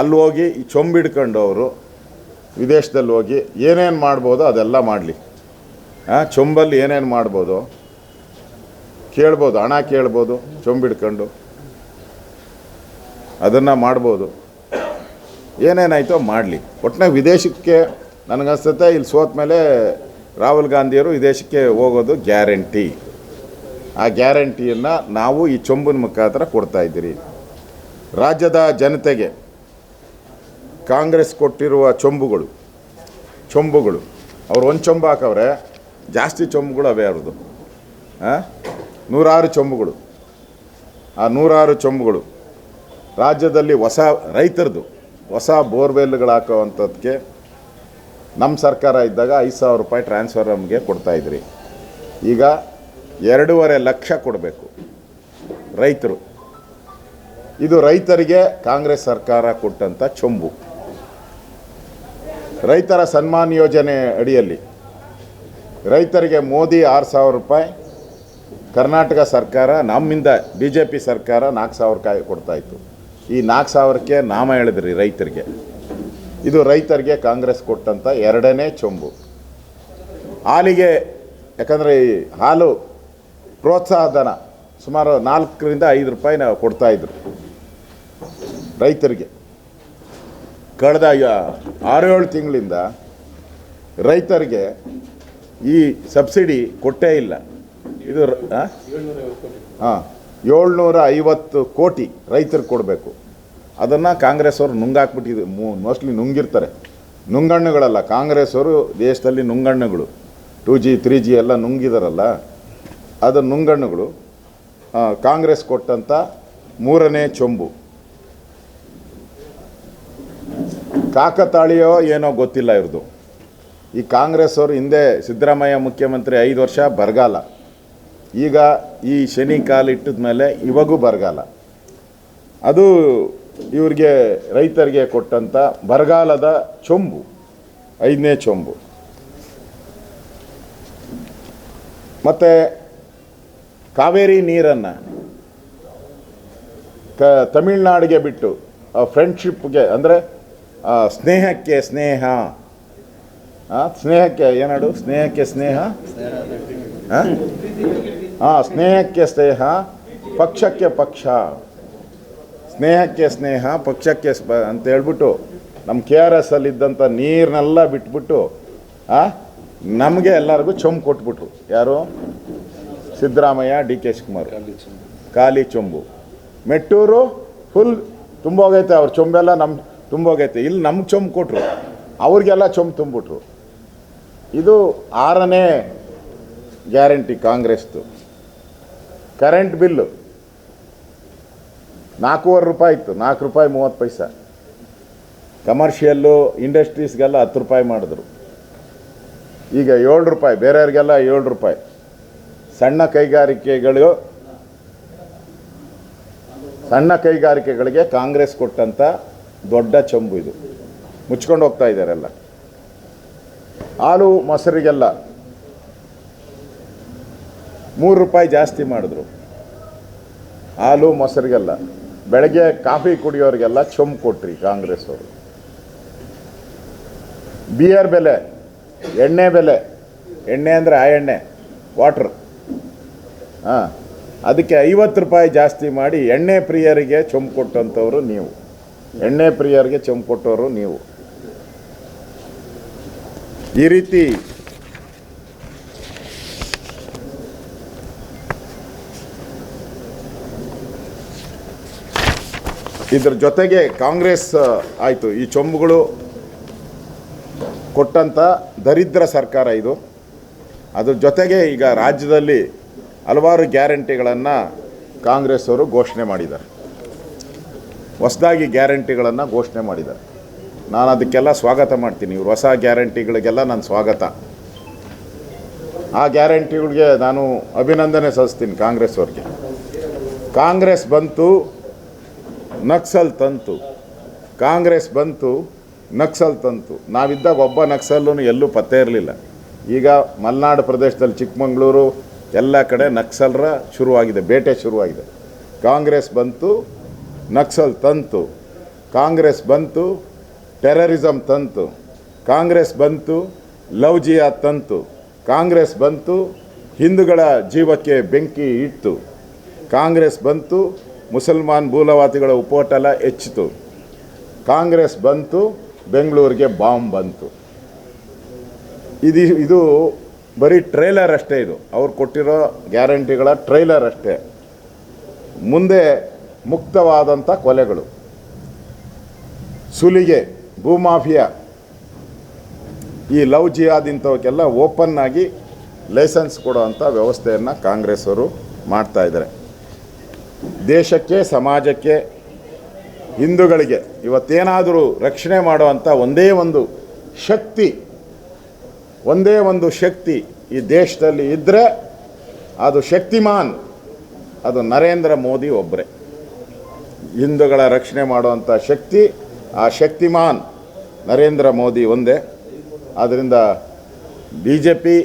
A: ಅಲ್ಲಿ ಹೋಗಿ ಈ ಚೊಂಬು ಹಿಡ್ಕೊಂಡು ಅವರು ವಿದೇಶದಲ್ಲಿ ಹೋಗಿ ಏನೇನು ಮಾಡ್ಬೋದು ಅದೆಲ್ಲ ಮಾಡಲಿ. ಚೊಂಬಲ್ಲಿ ಏನೇನು ಮಾಡ್ಬೋದು? ಕೇಳ್ಬೋದು, ಹಣ ಕೇಳ್ಬೋದು, ಚೊಂಬಿಡ್ಕೊಂಡು. ಅದನ್ನು ಮಾಡ್ಬೋದು. ಏನೇನಾಯಿತೋ ಮಾಡಲಿ. ಒಟ್ಟಿನಾಗ ವಿದೇಶಕ್ಕೆ ನನಗನ್ಸುತ್ತೆ ಇಲ್ಲಿ ಸೋತ ಮೇಲೆ ರಾಹುಲ್ ಗಾಂಧಿಯವರು ವಿದೇಶಕ್ಕೆ ಹೋಗೋದು ಗ್ಯಾರಂಟಿ. ಆ ಗ್ಯಾರಂಟಿಯನ್ನು ನಾವು ಈ ಚೊಂಬಿನ ಮುಖಾಂತರ ಕೊಡ್ತಾ ಇದ್ದೀರಿ. ರಾಜ್ಯದ ಜನತೆಗೆ ಕಾಂಗ್ರೆಸ್ ಕೊಟ್ಟಿರುವ ಚೊಂಬುಗಳು ಚೊಂಬುಗಳು, ಅವ್ರು ಒಂದು ಚೊಂಬು ಹಾಕವ್ರೆ ಜಾಸ್ತಿ ಚೊಂಬುಗಳು ಅವೇ ಅವ್ರದ್ದು. ಆ? ನೂರಾರು ಚೊಂಬುಗಳು. ಆ ನೂರಾರು ಚೊಂಬುಗಳು ರಾಜ್ಯದಲ್ಲಿ ಹೊಸ ರೈತರದು ಹೊಸ ಬೋರ್ವೆಲ್ಗಳು ಹಾಕೋವಂಥದ್ದಕ್ಕೆ ನಮ್ಮ ಸರ್ಕಾರ ಇದ್ದಾಗ ಐದು ಸಾವಿರ ರೂಪಾಯಿ ಟ್ರಾನ್ಸ್ಫರ್ ನಮಗೆ ಕೊಡ್ತಾಯಿದ್ರಿ ಈಗ ಎರಡೂವರೆ ಲಕ್ಷ ಕೊಡಬೇಕು ರೈತರು. ಇದು ರೈತರಿಗೆ ಕಾಂಗ್ರೆಸ್ ಸರ್ಕಾರ ಕೊಟ್ಟಂಥ ಚೊಂಬು. ರೈತರ ಸನ್ಮಾನ್ ಯೋಜನೆ ಅಡಿಯಲ್ಲಿ ರೈತರಿಗೆ ಮೋದಿ ಆರು ಸಾವಿರ ರೂಪಾಯಿ, ಕರ್ನಾಟಕ ಸರ್ಕಾರ, ನಮ್ಮಿಂದ ಬಿ ಜೆ ಪಿ ಸರ್ಕಾರ ನಾಲ್ಕು ಸಾವಿರ ಕಾಯಿ ಕೊಡ್ತಾಯಿತ್ತು ಈ ನಾಲ್ಕು ಸಾವಿರಕ್ಕೆ ನಾಮ ಹೇಳಿದ್ರಿ ರೈತರಿಗೆ. ಇದು ರೈತರಿಗೆ ಕಾಂಗ್ರೆಸ್ ಕೊಟ್ಟಂಥ ಎರಡನೇ ಚೊಂಬು. ಹಾಲಿಗೆ, ಯಾಕಂದರೆ ಈ ಹಾಲು ಪ್ರೋತ್ಸಾಹ ಧನ ಸುಮಾರು ನಾಲ್ಕರಿಂದ ಐದು ರೂಪಾಯಿ ನಾವು ಕೊಡ್ತಾಯಿದ್ರು ರೈತರಿಗೆ. ಕಳೆದ ಆರು ಏಳು ತಿಂಗಳಿಂದ ರೈತರಿಗೆ ಈ ಸಬ್ಸಿಡಿ ಕೊಟ್ಟೇ ಇಲ್ಲ. ಇದು ಹಾಂ ಏಳ್ನೂರ ಐವತ್ತು ಕೋಟಿ ರೈತರಿಗೆ ಕೊಡಬೇಕು. ಅದನ್ನು ಕಾಂಗ್ರೆಸ್ ಅವರು ನುಂಗಾಕ್ಬಿಟ್ಟಿದ್ದು ಮೋಸ್ಟ್ಲಿ ನುಂಗಿರ್ತಾರೆ. ನುಂಗಣ್ಣುಗಳಲ್ಲ ಕಾಂಗ್ರೆಸ್ ಅವರು ದೇಶದಲ್ಲಿ ನುಂಗಣ್ಣುಗಳು. ಟೂ ಜಿ, ತ್ರೀ ಜಿ ಎಲ್ಲ ನುಂಗಿದಾರಲ್ಲ, ಅದು ನುಂಗಣ್ಣುಗಳು ಕಾಂಗ್ರೆಸ್ ಕೊಟ್ಟಂಥ ಮೂರನೇ ಚೊಂಬು. ಕಾಕತಾಳಿಯೋ ಏನೋ ಗೊತ್ತಿಲ್ಲ ಇವ್ರದ್ದು ಈ ಕಾಂಗ್ರೆಸ್ ಅವರು ಹಿಂದೆ ಸಿದ್ದರಾಮಯ್ಯ ಮುಖ್ಯಮಂತ್ರಿ ಐದು ವರ್ಷ ಬರಗಾಲ. ಈಗ ಈ ಶನಿ ಕಾಲಿಟ್ಟಿದ ಮೇಲೆ ಇವಾಗೂ ಬರಗಾಲ. ಅದು ಇವರಿಗೆ ರೈತರಿಗೆ ಕೊಟ್ಟಂಥ ಬರಗಾಲದ ಚೊಂಬು, ಐದನೇ ಚೊಂಬು. ಮತ್ತು ಕಾವೇರಿ ನೀರನ್ನು ಕ ತಮಿಳ್ನಾಡಿಗೆ ಬಿಟ್ಟು ಫ್ರೆಂಡ್ಶಿಪ್ಗೆ ಅಂದರೆ ಸ್ನೇಹಕ್ಕೆ ಸ್ನೇಹ. ಸ್ನೇಹಕ್ಕೆ ಏನಾಡು? ಸ್ನೇಹಕ್ಕೆ ಸ್ನೇಹ? ಹಾಂ ಸ್ನೇಹಕ್ಕೆ ಸ್ನೇಹ ಪಕ್ಷಕ್ಕೆ ಪಕ್ಷ. ಸ್ನೇಹಕ್ಕೆ ಸ್ನೇಹ ಪಕ್ಷಕ್ಕೆ ಅಂತ ಹೇಳ್ಬಿಟ್ಟು ನಮ್ಮ ಕೆ ಆರ್ ಎಸ್ ಅಲ್ಲಿದ್ದಂಥ ನೀರನ್ನೆಲ್ಲ ಬಿಟ್ಬಿಟ್ಟು ಆ, ನಮಗೆ ಎಲ್ಲರಿಗೂ ಚೊಂಬು ಕೊಟ್ಬಿಟ್ರು. ಯಾರು? Siddaramaiah D K Shivakumar. ಖಾಲಿ ಚೊಂಬು. ಮೆಟ್ಟೂರು ಫುಲ್ ತುಂಬೋಗೈತೆ. ಅವ್ರ ಚೊಂಬೆಲ್ಲ ನಮ್ಮ ತುಂಬೋಗೈತೆ. ಇಲ್ಲಿ ನಮ್ಗೆ ಚೊಂಬು ಕೊಟ್ಟರು ಅವ್ರಿಗೆಲ್ಲ ಚೊಂಬು ತುಂಬಿಟ್ರು. ಇದು ಆರನೇ ಗ್ಯಾರಂಟಿ ಕಾಂಗ್ರೆಸ್ದು. Current bill. ನಾಲ್ಕೂವರೆ ರೂಪಾಯಿ ಇತ್ತು, ನಾಲ್ಕು ರೂಪಾಯಿ ಮೂವತ್ತು ಪೈಸ. ಕಮರ್ಷಿಯಲ್ಲು, ಇಂಡಸ್ಟ್ರೀಸ್ಗೆಲ್ಲ ಹತ್ತು ರೂಪಾಯಿ ಮಾಡಿದ್ರು. ಈಗ ಏಳು ರೂಪಾಯಿ, ಬೇರೆಯವ್ರಿಗೆಲ್ಲ ಏಳು ರೂಪಾಯಿ. ಸಣ್ಣ ಕೈಗಾರಿಕೆಗಳು, ಸಣ್ಣ ಕೈಗಾರಿಕೆಗಳಿಗೆ ಕಾಂಗ್ರೆಸ್ ಕೊಟ್ಟಂಥ ದೊಡ್ಡ ಚಂಬು ಇದು. ಮುಚ್ಕೊಂಡು ಹೋಗ್ತಾ ಇದ್ದಾರೆಲ್ಲ ಹಾಲು ಮೊಸರಿಗೆಲ್ಲ ಮೂರು ರೂಪಾಯಿ ಜಾಸ್ತಿ ಮಾಡಿದ್ರು. ಹಾಲು ಮೊಸರಿಗೆಲ್ಲ. ಬೆಳಗ್ಗೆ ಕಾಫಿ ಕುಡಿಯೋರಿಗೆಲ್ಲ ಚೊಂಬು ಕೊಟ್ರಿ ಕಾಂಗ್ರೆಸ್ ಅವರು. ಬಿಯರ್ ಬೆಲೆ, ಎಣ್ಣೆ ಬೆಲೆ, ಎಣ್ಣೆ ಅಂದರೆ ಆ ಎಣ್ಣೆ, ವಾಟ್ರ್. ಹಾಂ, ಅದಕ್ಕೆ ಐವತ್ತು ರೂಪಾಯಿ ಜಾಸ್ತಿ ಮಾಡಿ ಎಣ್ಣೆ ಪ್ರಿಯರಿಗೆ ಚೊಂಬು ಕೊಟ್ಟಂಥವ್ರು ನೀವು. ಎಣ್ಣೆ ಪ್ರಿಯರಿಗೆ ಚೊಂಬು ಕೊಟ್ಟವರು ನೀವು. ಈ ರೀತಿ ಇದ್ರ ಜೊತೆಗೆ ಕಾಂಗ್ರೆಸ್ ಆಯಿತು, ಈ ಚೊಂಬುಗಳು ಕೊಟ್ಟಂಥ ದರಿದ್ರ ಸರ್ಕಾರ ಇದು. ಅದ್ರ ಜೊತೆಗೆ ಈಗ ರಾಜ್ಯದಲ್ಲಿ ಹಲವಾರು ಗ್ಯಾರಂಟಿಗಳನ್ನು ಕಾಂಗ್ರೆಸ್ ಅವರು ಘೋಷಣೆ ಮಾಡಿದ್ದಾರೆ. ಹೊಸದಾಗಿ ಗ್ಯಾರಂಟಿಗಳನ್ನು ಘೋಷಣೆ ಮಾಡಿದ್ದಾರೆ. ನಾನು ಅದಕ್ಕೆಲ್ಲ ಸ್ವಾಗತ ಮಾಡ್ತೀನಿ. ಇವ್ರು ಹೊಸ ಗ್ಯಾರಂಟಿಗಳಿಗೆಲ್ಲ ನಾನು ಸ್ವಾಗತ. ಆ ಗ್ಯಾರಂಟಿಗಳಿಗೆ ನಾನು ಅಭಿನಂದನೆ ಸಲ್ಲಿಸ್ತೀನಿ ಕಾಂಗ್ರೆಸ್ ಅವ್ರಿಗೆ. ಕಾಂಗ್ರೆಸ್ ಬಂತು, ನಕ್ಸಲ್ ತಂತು. ಕಾಂಗ್ರೆಸ್ ಬಂತು, ನಕ್ಸಲ್ ತಂತು. ನಾವಿದ್ದಾಗ ಒಬ್ಬ ನಕ್ಸಲ್ಲೂ ಎಲ್ಲೂ ಪತ್ತೆ ಇರಲಿಲ್ಲ. ಈಗ ಮಲೆನಾಡು ಪ್ರದೇಶದಲ್ಲಿ ಚಿಕ್ಕಮಗಳೂರು, ಎಲ್ಲ ಕಡೆ ನಕ್ಸಲ್ರ ಶುರುವಾಗಿದೆ, ಬೇಟೆ ಶುರುವಾಗಿದೆ. ಕಾಂಗ್ರೆಸ್ ಬಂತು, ನಕ್ಸಲ್ ತಂತು. ಕಾಂಗ್ರೆಸ್ ಬಂತು ಟೆರರಿಸಮ್ ತಂತು. ಕಾಂಗ್ರೆಸ್ ಬಂತು, ಲವ್ ಜಿಯಾ ತಂತು. ಕಾಂಗ್ರೆಸ್ ಬಂತು, ಹಿಂದೂಗಳ ಜೀವಕ್ಕೆ ಬೆಂಕಿ ಇಟ್ಟು. ಕಾಂಗ್ರೆಸ್ ಬಂತು, ಮುಸಲ್ಮಾನ್ ಮೂಲವಾದಿಗಳ ಉಪೋಟಲ ಹೆಚ್ಚಿತು. ಕಾಂಗ್ರೆಸ್ ಬಂತು, ಬೆಂಗಳೂರಿಗೆ ಬಾಂಬ್ ಬಂತು. ಇದು ಇದು ಬರೀ ಟ್ರೈಲರ್ ಅಷ್ಟೇ ಇದು. ಅವ್ರು ಕೊಟ್ಟಿರೋ ಗ್ಯಾರಂಟಿಗಳ ಟ್ರೈಲರ್ ಅಷ್ಟೇ. ಮುಂದೆ ಮುಕ್ತವಾದಂಥ ಕೊಲೆಗಳು. ಸುಲಿಗೆ. ಭೂಮಾಫಿಯಾ ಈ ಲವ್ ಜಿಯಾದ್ ಇಂಥವಕ್ಕೆಲ್ಲ ಓಪನ್ ಆಗಿ ಲೈಸೆನ್ಸ್ ಕೊಡುವಂಥ ವ್ಯವಸ್ಥೆಯನ್ನು ಕಾಂಗ್ರೆಸ್ ಅವರು ಮಾಡ್ತಾ ಇದ್ದಾರೆ. ದೇಶಕ್ಕೆ, ಸಮಾಜಕ್ಕೆ, ಹಿಂದೂಗಳಿಗೆ ಇವತ್ತೇನಾದರೂ ರಕ್ಷಣೆ ಮಾಡುವಂಥ ಒಂದೇ ಒಂದು ಶಕ್ತಿ, ಒಂದೇ ಒಂದು ಶಕ್ತಿ ಈ ದೇಶದಲ್ಲಿ ಇದ್ದರೆ ಅದು ಶಕ್ತಿಮಾನ್, ಅದು ನರೇಂದ್ರ ಮೋದಿ ಒಬ್ಬರೇ. ಹಿಂದೂಗಳ ರಕ್ಷಣೆ ಮಾಡುವಂಥ ಶಕ್ತಿ ಆ ಶಕ್ತಿಮಾನ್ ನರೇಂದ್ರ ಮೋದಿ ಒಂದೇ. ಆದ್ದರಿಂದ ಬಿ ಜೆ ಪಿ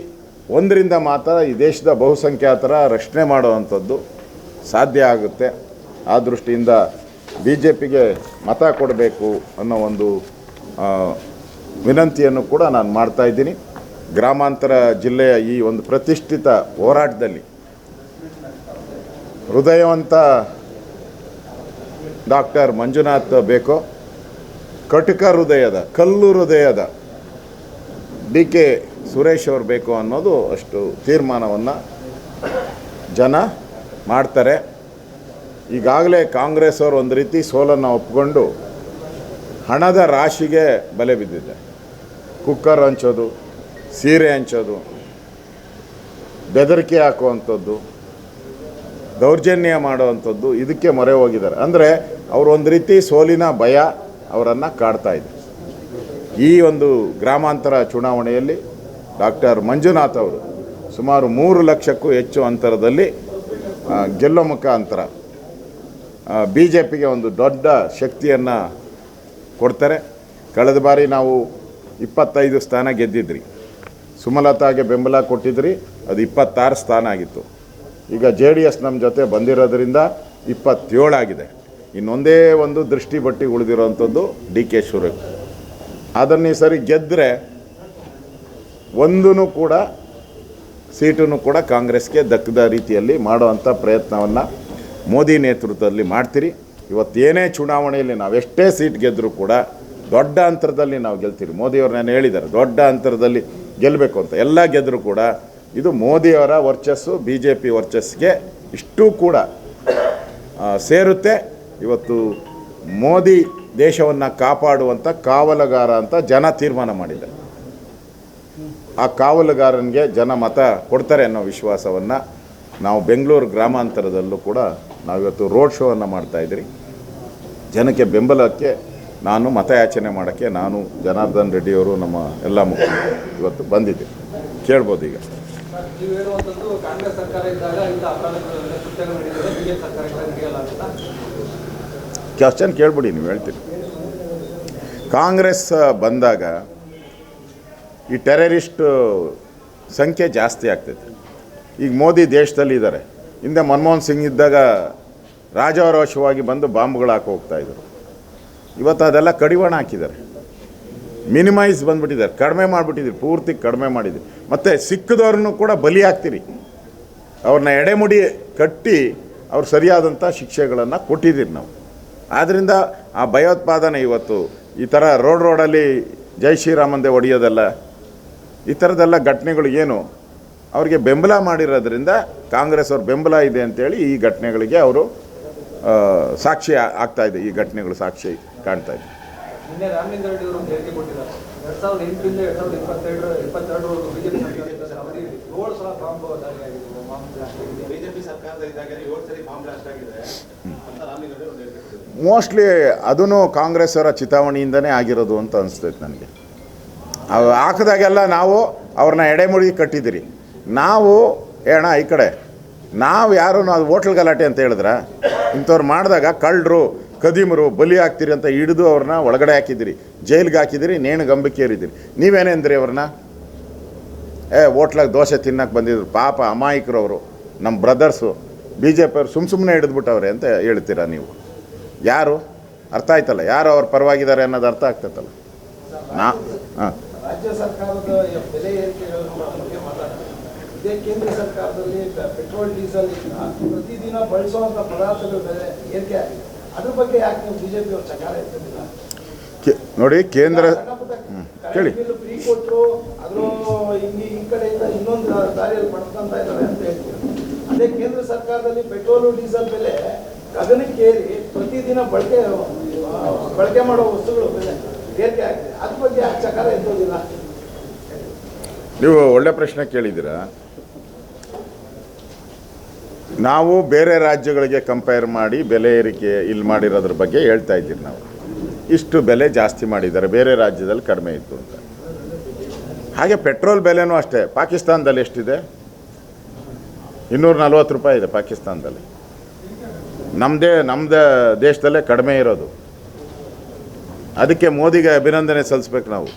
A: ಒಂದರಿಂದ ಮಾತ್ರ ಈ ದೇಶದ ಬಹುಸಂಖ್ಯಾತರ ರಕ್ಷಣೆ ಮಾಡುವಂಥದ್ದು ಸಾಧ್ಯ ಆಗುತ್ತೆ. ಆ ದೃಷ್ಟಿಯಿಂದ ಬಿ ಜೆ ಪಿಗೆ ಮತ ಕೊಡಬೇಕು ಅನ್ನೋ ಒಂದು ವಿನಂತಿಯನ್ನು ಕೂಡ ನಾನು ಮಾಡ್ತಾ ಇದ್ದೀನಿ. ಗ್ರಾಮಾಂತರ ಜಿಲ್ಲೆಯ ಈ ಒಂದು ಪ್ರತಿಷ್ಠಿತ ಹೋರಾಟದಲ್ಲಿ ಹೃದಯವಂತ ಡಾಕ್ಟರ್ ಮಂಜುನಾಥ್ ಬೇಕೋ ಕಟುಕ ಹೃದಯದ, ಕಲ್ಲು ಹೃದಯದ ಡಿ ಕೆ ಸುರೇಶ್ ಅವರು ಬೇಕು ಅನ್ನೋದು ಅಷ್ಟು ತೀರ್ಮಾನವನ್ನು ಜನ ಮಾಡ್ತಾರೆ. ಈಗಾಗಲೇ ಕಾಂಗ್ರೆಸ್ ಅವರು ಒಂದು ರೀತಿ ಸೋಲನ್ನು ಒಪ್ಕೊಂಡು ಹಣದ ರಾಶಿಗೆ ಬಲೆ ಬಿದ್ದಿದೆ. ಕುಕ್ಕರ್ ಹಂಚೋದು, ಸೀರೆ ಹಂಚೋದು, ಬೆದರಿಕೆ ಹಾಕುವಂಥದ್ದು, ದೌರ್ಜನ್ಯ ಮಾಡುವಂಥದ್ದು ಇದಕ್ಕೆ ಮೊರೆ ಹೋಗಿದ್ದಾರೆ. ಅಂದರೆ ಅವರು ಒಂದು ರೀತಿ ಸೋಲಿನ ಭಯ ಅವರನ್ನು ಕಾಡ್ತಾ ಇದೆ ಈ ಒಂದು ಗ್ರಾಮಾಂತರ ಚುನಾವಣೆಯಲ್ಲಿ ಡಾಕ್ಟರ್ ಮಂಜುನಾಥ್ ಅವರು ಸುಮಾರು ಮೂರು ಲಕ್ಷಕ್ಕೂ ಹೆಚ್ಚು ಅಂತರದಲ್ಲಿ ಗೆಲ್ಲೋ ಮುಖಾಂತರ ಬಿ ಜೆ ಪಿಗೆ ಒಂದು ದೊಡ್ಡ ಶಕ್ತಿಯನ್ನು ಕೊಡ್ತಾರೆ. ಕಳೆದ ಬಾರಿ ನಾವು ಇಪ್ಪತ್ತೈದು ಸ್ಥಾನ ಗೆದ್ದಿದ್ರಿ. ಸುಮಲತಾಗೆ ಬೆಂಬಲ ಕೊಟ್ಟಿದ್ರಿ. ಅದು ಇಪ್ಪತ್ತಾರು ಸ್ಥಾನ ಆಗಿತ್ತು. ಈಗ ಜೆ ಡಿ ಎಸ್ ನಮ್ಮ ಜೊತೆ ಬಂದಿರೋದ್ರಿಂದ ಇಪ್ಪತ್ತೇಳಾಗಿದೆ. ಇನ್ನೊಂದೇ ಒಂದು ದೃಷ್ಟಿ ಬಟ್ಟಿ ಉಳಿದಿರೋವಂಥದ್ದು ಡಿ ಕೆ ಶಿವರಾಜ್. ಅದನ್ನು ಈ ಸರಿ ಗೆದ್ದರೆ ಒಂದೂ ಕೂಡ ಸೀಟನ್ನು ಕೂಡ ಕಾಂಗ್ರೆಸ್ಗೆ ದಕ್ಕದ ರೀತಿಯಲ್ಲಿ ಮಾಡುವಂಥ ಪ್ರಯತ್ನವನ್ನು ಮೋದಿ ನೇತೃತ್ವದಲ್ಲಿ ಮಾಡ್ತೀರಿ. ಇವತ್ತೇನೇ ಚುನಾವಣೆಯಲ್ಲಿ ನಾವೆಷ್ಟೇ ಸೀಟ್ ಗೆದ್ದರೂ ಕೂಡ ದೊಡ್ಡ ಅಂತರದಲ್ಲಿ ನಾವು ಗೆಲ್ತೀರಿ. ಮೋದಿಯವ್ರು ನಾನು ಹೇಳಿದ್ದಾರೆ, ದೊಡ್ಡ ಅಂತರದಲ್ಲಿ ಗೆಲ್ಲಬೇಕು ಅಂತ. ಎಲ್ಲ ಗೆದ್ದರೂ ಕೂಡ ಇದು ಮೋದಿಯವರ ವರ್ಚಸ್ಸು ಬಿ ಜೆ ಪಿ ವರ್ಚಸ್ಗೆ ಇಷ್ಟೂ ಕೂಡ ಸೇರುತ್ತೆ. ಇವತ್ತು ಮೋದಿ ದೇಶವನ್ನು ಕಾಪಾಡುವಂಥ ಕಾವಲುಗಾರ ಅಂತ ಜನ ತೀರ್ಮಾನ ಮಾಡಿದ್ದಾರೆ. ಆ ಕಾವಲುಗಾರನಿಗೆ ಜನ ಮತ ಕೊಡ್ತಾರೆ ಅನ್ನೋ ವಿಶ್ವಾಸವನ್ನು ನಾವು ಬೆಂಗಳೂರು ಗ್ರಾಮಾಂತರದಲ್ಲೂ ಕೂಡ ನಾವಿವತ್ತು ರೋಡ್ ಶೋವನ್ನು ಮಾಡ್ತಾಯಿದ್ರಿ ಜನಕ್ಕೆ ಬೆಂಬಲಕ್ಕೆ ನಾನು ಮತಯಾಚನೆ ಮಾಡೋಕ್ಕೆ ನಾನು ಜನಾರ್ದನ್ ರೆಡ್ಡಿಯವರು ನಮ್ಮ ಎಲ್ಲ ಮುಖಂಡರು ಇವತ್ತು ಬಂದಿದ್ದೆ ಕೇಳ್ಬೋದು ಈಗ.
B: ಕಾಂಗ್ರೆಸ್ ಸರ್ಕಾರ ಇದ್ದಾಗ ಇಂಥ ಅಂತ
A: ಕ್ವಶನ್ ಕೇಳ್ಬಿಡಿ, ನೀವು ಹೇಳ್ತೀನಿ. ಕಾಂಗ್ರೆಸ್ ಬಂದಾಗ ಈ ಟೆರರಿಸ್ಟ್ ಸಂಖ್ಯೆ ಜಾಸ್ತಿ ಆಗ್ತೈತೆ. ಈಗ ಮೋದಿ ದೇಶದಲ್ಲಿ ಇದ್ದಾರೆ ಹಿಂದೆ ಮನಮೋಹನ್ ಸಿಂಗ್ ಇದ್ದಾಗ ರಾಜಾರೋಷವಾಗಿ ಬಂದು ಬಾಂಬ್ಗಳು ಹಾಕಿ ಹೋಗ್ತಾ ಇದ್ರು. ಇವತ್ತು ಅದೆಲ್ಲ ಕಡಿವಾಣ ಹಾಕಿದ್ದಾರೆ. ಮಿನಿಮೈಸ್ ಬಂದ್ಬಿಟ್ಟಿದ್ದಾರೆ. ಕಡಿಮೆ ಮಾಡಿಬಿಟ್ಟಿದ್ದೀರಿ, ಪೂರ್ತಿ ಕಡಿಮೆ ಮಾಡಿದ್ದೀರಿ. ಮತ್ತು ಸಿಕ್ಕದವ್ರನ್ನೂ ಕೂಡ ಬಲಿ ಹಾಕ್ತೀರಿ. ಅವ್ರನ್ನ ಎಡೆಮುಡಿ ಕಟ್ಟಿ ಅವ್ರು ಸರಿಯಾದಂಥ ಶಿಕ್ಷೆಗಳನ್ನು ಕೊಟ್ಟಿದ್ದೀರಿ ನಾವು. ಆದ್ದರಿಂದ ಆ ಭಯೋತ್ಪಾದನೆ ಇವತ್ತು ಈ ಥರ ರೋಡ್ ರೋಡಲ್ಲಿ ಜೈ ಶ್ರೀರಾಮಂದೆ ಹೊಡೆಯೋದಲ್ಲ ಈ ಥರದ್ದೆಲ್ಲ ಘಟನೆಗಳು ಏನು? ಅವರಿಗೆ ಬೆಂಬಲ ಮಾಡಿರೋದ್ರಿಂದ ಕಾಂಗ್ರೆಸ್ ಅವ್ರ ಬೆಂಬಲ ಇದೆ ಅಂತೇಳಿ ಈ ಘಟನೆಗಳಿಗೆ ಅವರು ಸಾಕ್ಷಿ ಆಗ್ತಾ ಇದೆ ಈ ಘಟನೆಗಳು ಸಾಕ್ಷಿ ಕಾಣ್ತಾ ಇದೆ.
B: ಬಿಜೆಪಿ ಸರ್ಕಾರ
A: ಮೋಸ್ಟ್ಲಿ ಅದೂ ಕಾಂಗ್ರೆಸ್ ಅವರ ಚಿತಾವಣೆಯಿಂದನೇ ಆಗಿರೋದು ಅಂತ ಅನಿಸ್ತೈತೆ ನನಗೆ. ಅವು ಹಾಕಿದಾಗೆಲ್ಲ ನಾವು ಅವ್ರನ್ನ ಎಡೆಮುಡಿ ಕಟ್ಟಿದ್ದೀರಿ. ನಾವು, ಏಣ ಈ ಕಡೆ, ನಾವು ಯಾರೂ ಅದು ಹೋಟ್ಲ್ ಗಲಾಟೆ ಅಂತ ಹೇಳಿದ್ರೆ, ಇಂಥವ್ರು ಮಾಡಿದಾಗ ಕಳ್ಳರು ಕದೀಮರು ಬಲಿ ಹಾಕ್ತೀರಿ ಅಂತ ಹಿಡಿದು ಅವ್ರನ್ನ ಒಳಗಡೆ ಹಾಕಿದ್ದೀರಿ. ಜೈಲಿಗೆ ಹಾಕಿದ್ದೀರಿ, ನೇಣು ಗಂಬಿಕೇರಿದ್ದೀರಿ. ನೀವೇನೇಂದ್ರಿ ಅವ್ರನ್ನ? ಏ, ಹೋಟ್ಲಾಗ ದೋಸೆ ತಿನ್ನಕ್ಕೆ ಬಂದಿದ್ರು. ಪಾಪ ಅಮಾಯಕರು ಅವರು. ನಮ್ಮ ಬ್ರದರ್ಸು, ಬಿ ಜೆ ಪಿಯವ್ರು ಸುಮ್ಮ ಸುಮ್ಮನೆ ಹಿಡಿದ್ಬಿಟ್ಟವ್ರೆ ಅಂತ ಹೇಳ್ತೀರಾ ನೀವು? ಯಾರು? ಅರ್ಥ ಆಯ್ತಲ್ಲ ಯಾರು ಅವ್ರ ಪರವಾಗಿದ್ದಾರೆ ಅನ್ನೋದು ಅರ್ಥ ಆಗ್ತೈತಲ್ಲ. ನಾ ಹಾಂ.
B: ರಾಜ್ಯ ಸರ್ಕಾರದ ಬೆಲೆ ಏರಿಕೆಗಳ ಬಗ್ಗೆ ಮಾತಾಡ್ತಾರೆ ಇದೇ ಕೇಂದ್ರ ಸರ್ಕಾರದಲ್ಲಿ ಪೆಟ್ರೋಲ್ ಡೀಸೆಲ್ ಪ್ರತಿದಿನ ಬಳಸುವಂಥ ಪದಾರ್ಥಗಳ ಬೆಲೆ ಏರಿಕೆ ಆಗಿದೆ. ಅದ್ರ ಬಗ್ಗೆ ಯಾಕೆ ನೀವು ಬಿಜೆಪಿ ಅವರು ಚಕಾರ
A: ಕೆ- ನೋಡಿ ಕೇಂದ್ರ ಕೇಳಿ.
B: ಫ್ರೀ ಕೊಟ್ಟರು ಅದ್ರ ಇಲ್ಲಿ ಈ ಕಡೆಯಿಂದ ಇನ್ನೊಂದು ದಾರಿಯಲ್ಲಿ ಪಡ್ಕೊಂತ ಇದ್ದಾರೆ ಅಂತ ಹೇಳ್ತೀವಿ. ಅದೇ ಕೇಂದ್ರ ಸರ್ಕಾರದಲ್ಲಿ ಪೆಟ್ರೋಲು ಡೀಸೆಲ್ ಬೆಲೆ ಗಗನಕ್ಕೇರಿ ಪ್ರತಿದಿನ ಬಳಕೆ ಬಳಕೆ ಮಾಡುವ ವಸ್ತುಗಳು ಏರಿಕೆ ಅದ್ರ ಬಗ್ಗೆ ಆ ಚಕಾರ ಎದ್ದೋದಿಲ್ಲ
A: ನೀವು ಒಳ್ಳೆ ಪ್ರಶ್ನೆ ಕೇಳಿದ್ದೀರಾ? ನಾವು ಬೇರೆ ರಾಜ್ಯಗಳಿಗೆ ಕಂಪೇರ್ ಮಾಡಿ ಬೆಲೆ ಏರಿಕೆ ಇಲ್ಲಿ ಮಾಡಿರೋದ್ರ ಬಗ್ಗೆ ಹೇಳ್ತಾ ಇದ್ದೀರಿ ನಾವು. ಇಷ್ಟು ಬೆಲೆ ಜಾಸ್ತಿ ಮಾಡಿದ್ದಾರೆ, ಬೇರೆ ರಾಜ್ಯದಲ್ಲಿ ಕಡಿಮೆ ಇತ್ತು ಅಂತ. ಹಾಗೆ ಪೆಟ್ರೋಲ್ ಬೆಲೆನೂ ಅಷ್ಟೇ, ಪಾಕಿಸ್ತಾನದಲ್ಲಿ ಎಷ್ಟಿದೆ? ಇನ್ನೂರ ನಲ್ವತ್ತು ರೂಪಾಯಿ ಇದೆ ಪಾಕಿಸ್ತಾನದಲ್ಲಿ. ನಮ್ಮದೇ ನಮ್ಮದೇ ದೇಶದಲ್ಲೇ ಕಡಿಮೆ ಇರೋದು. ಅದಕ್ಕೆ ಮೋದಿಗೆ ಅಭಿನಂದನೆ ಸಲ್ಲಿಸ್ಬೇಕು ನಾವು.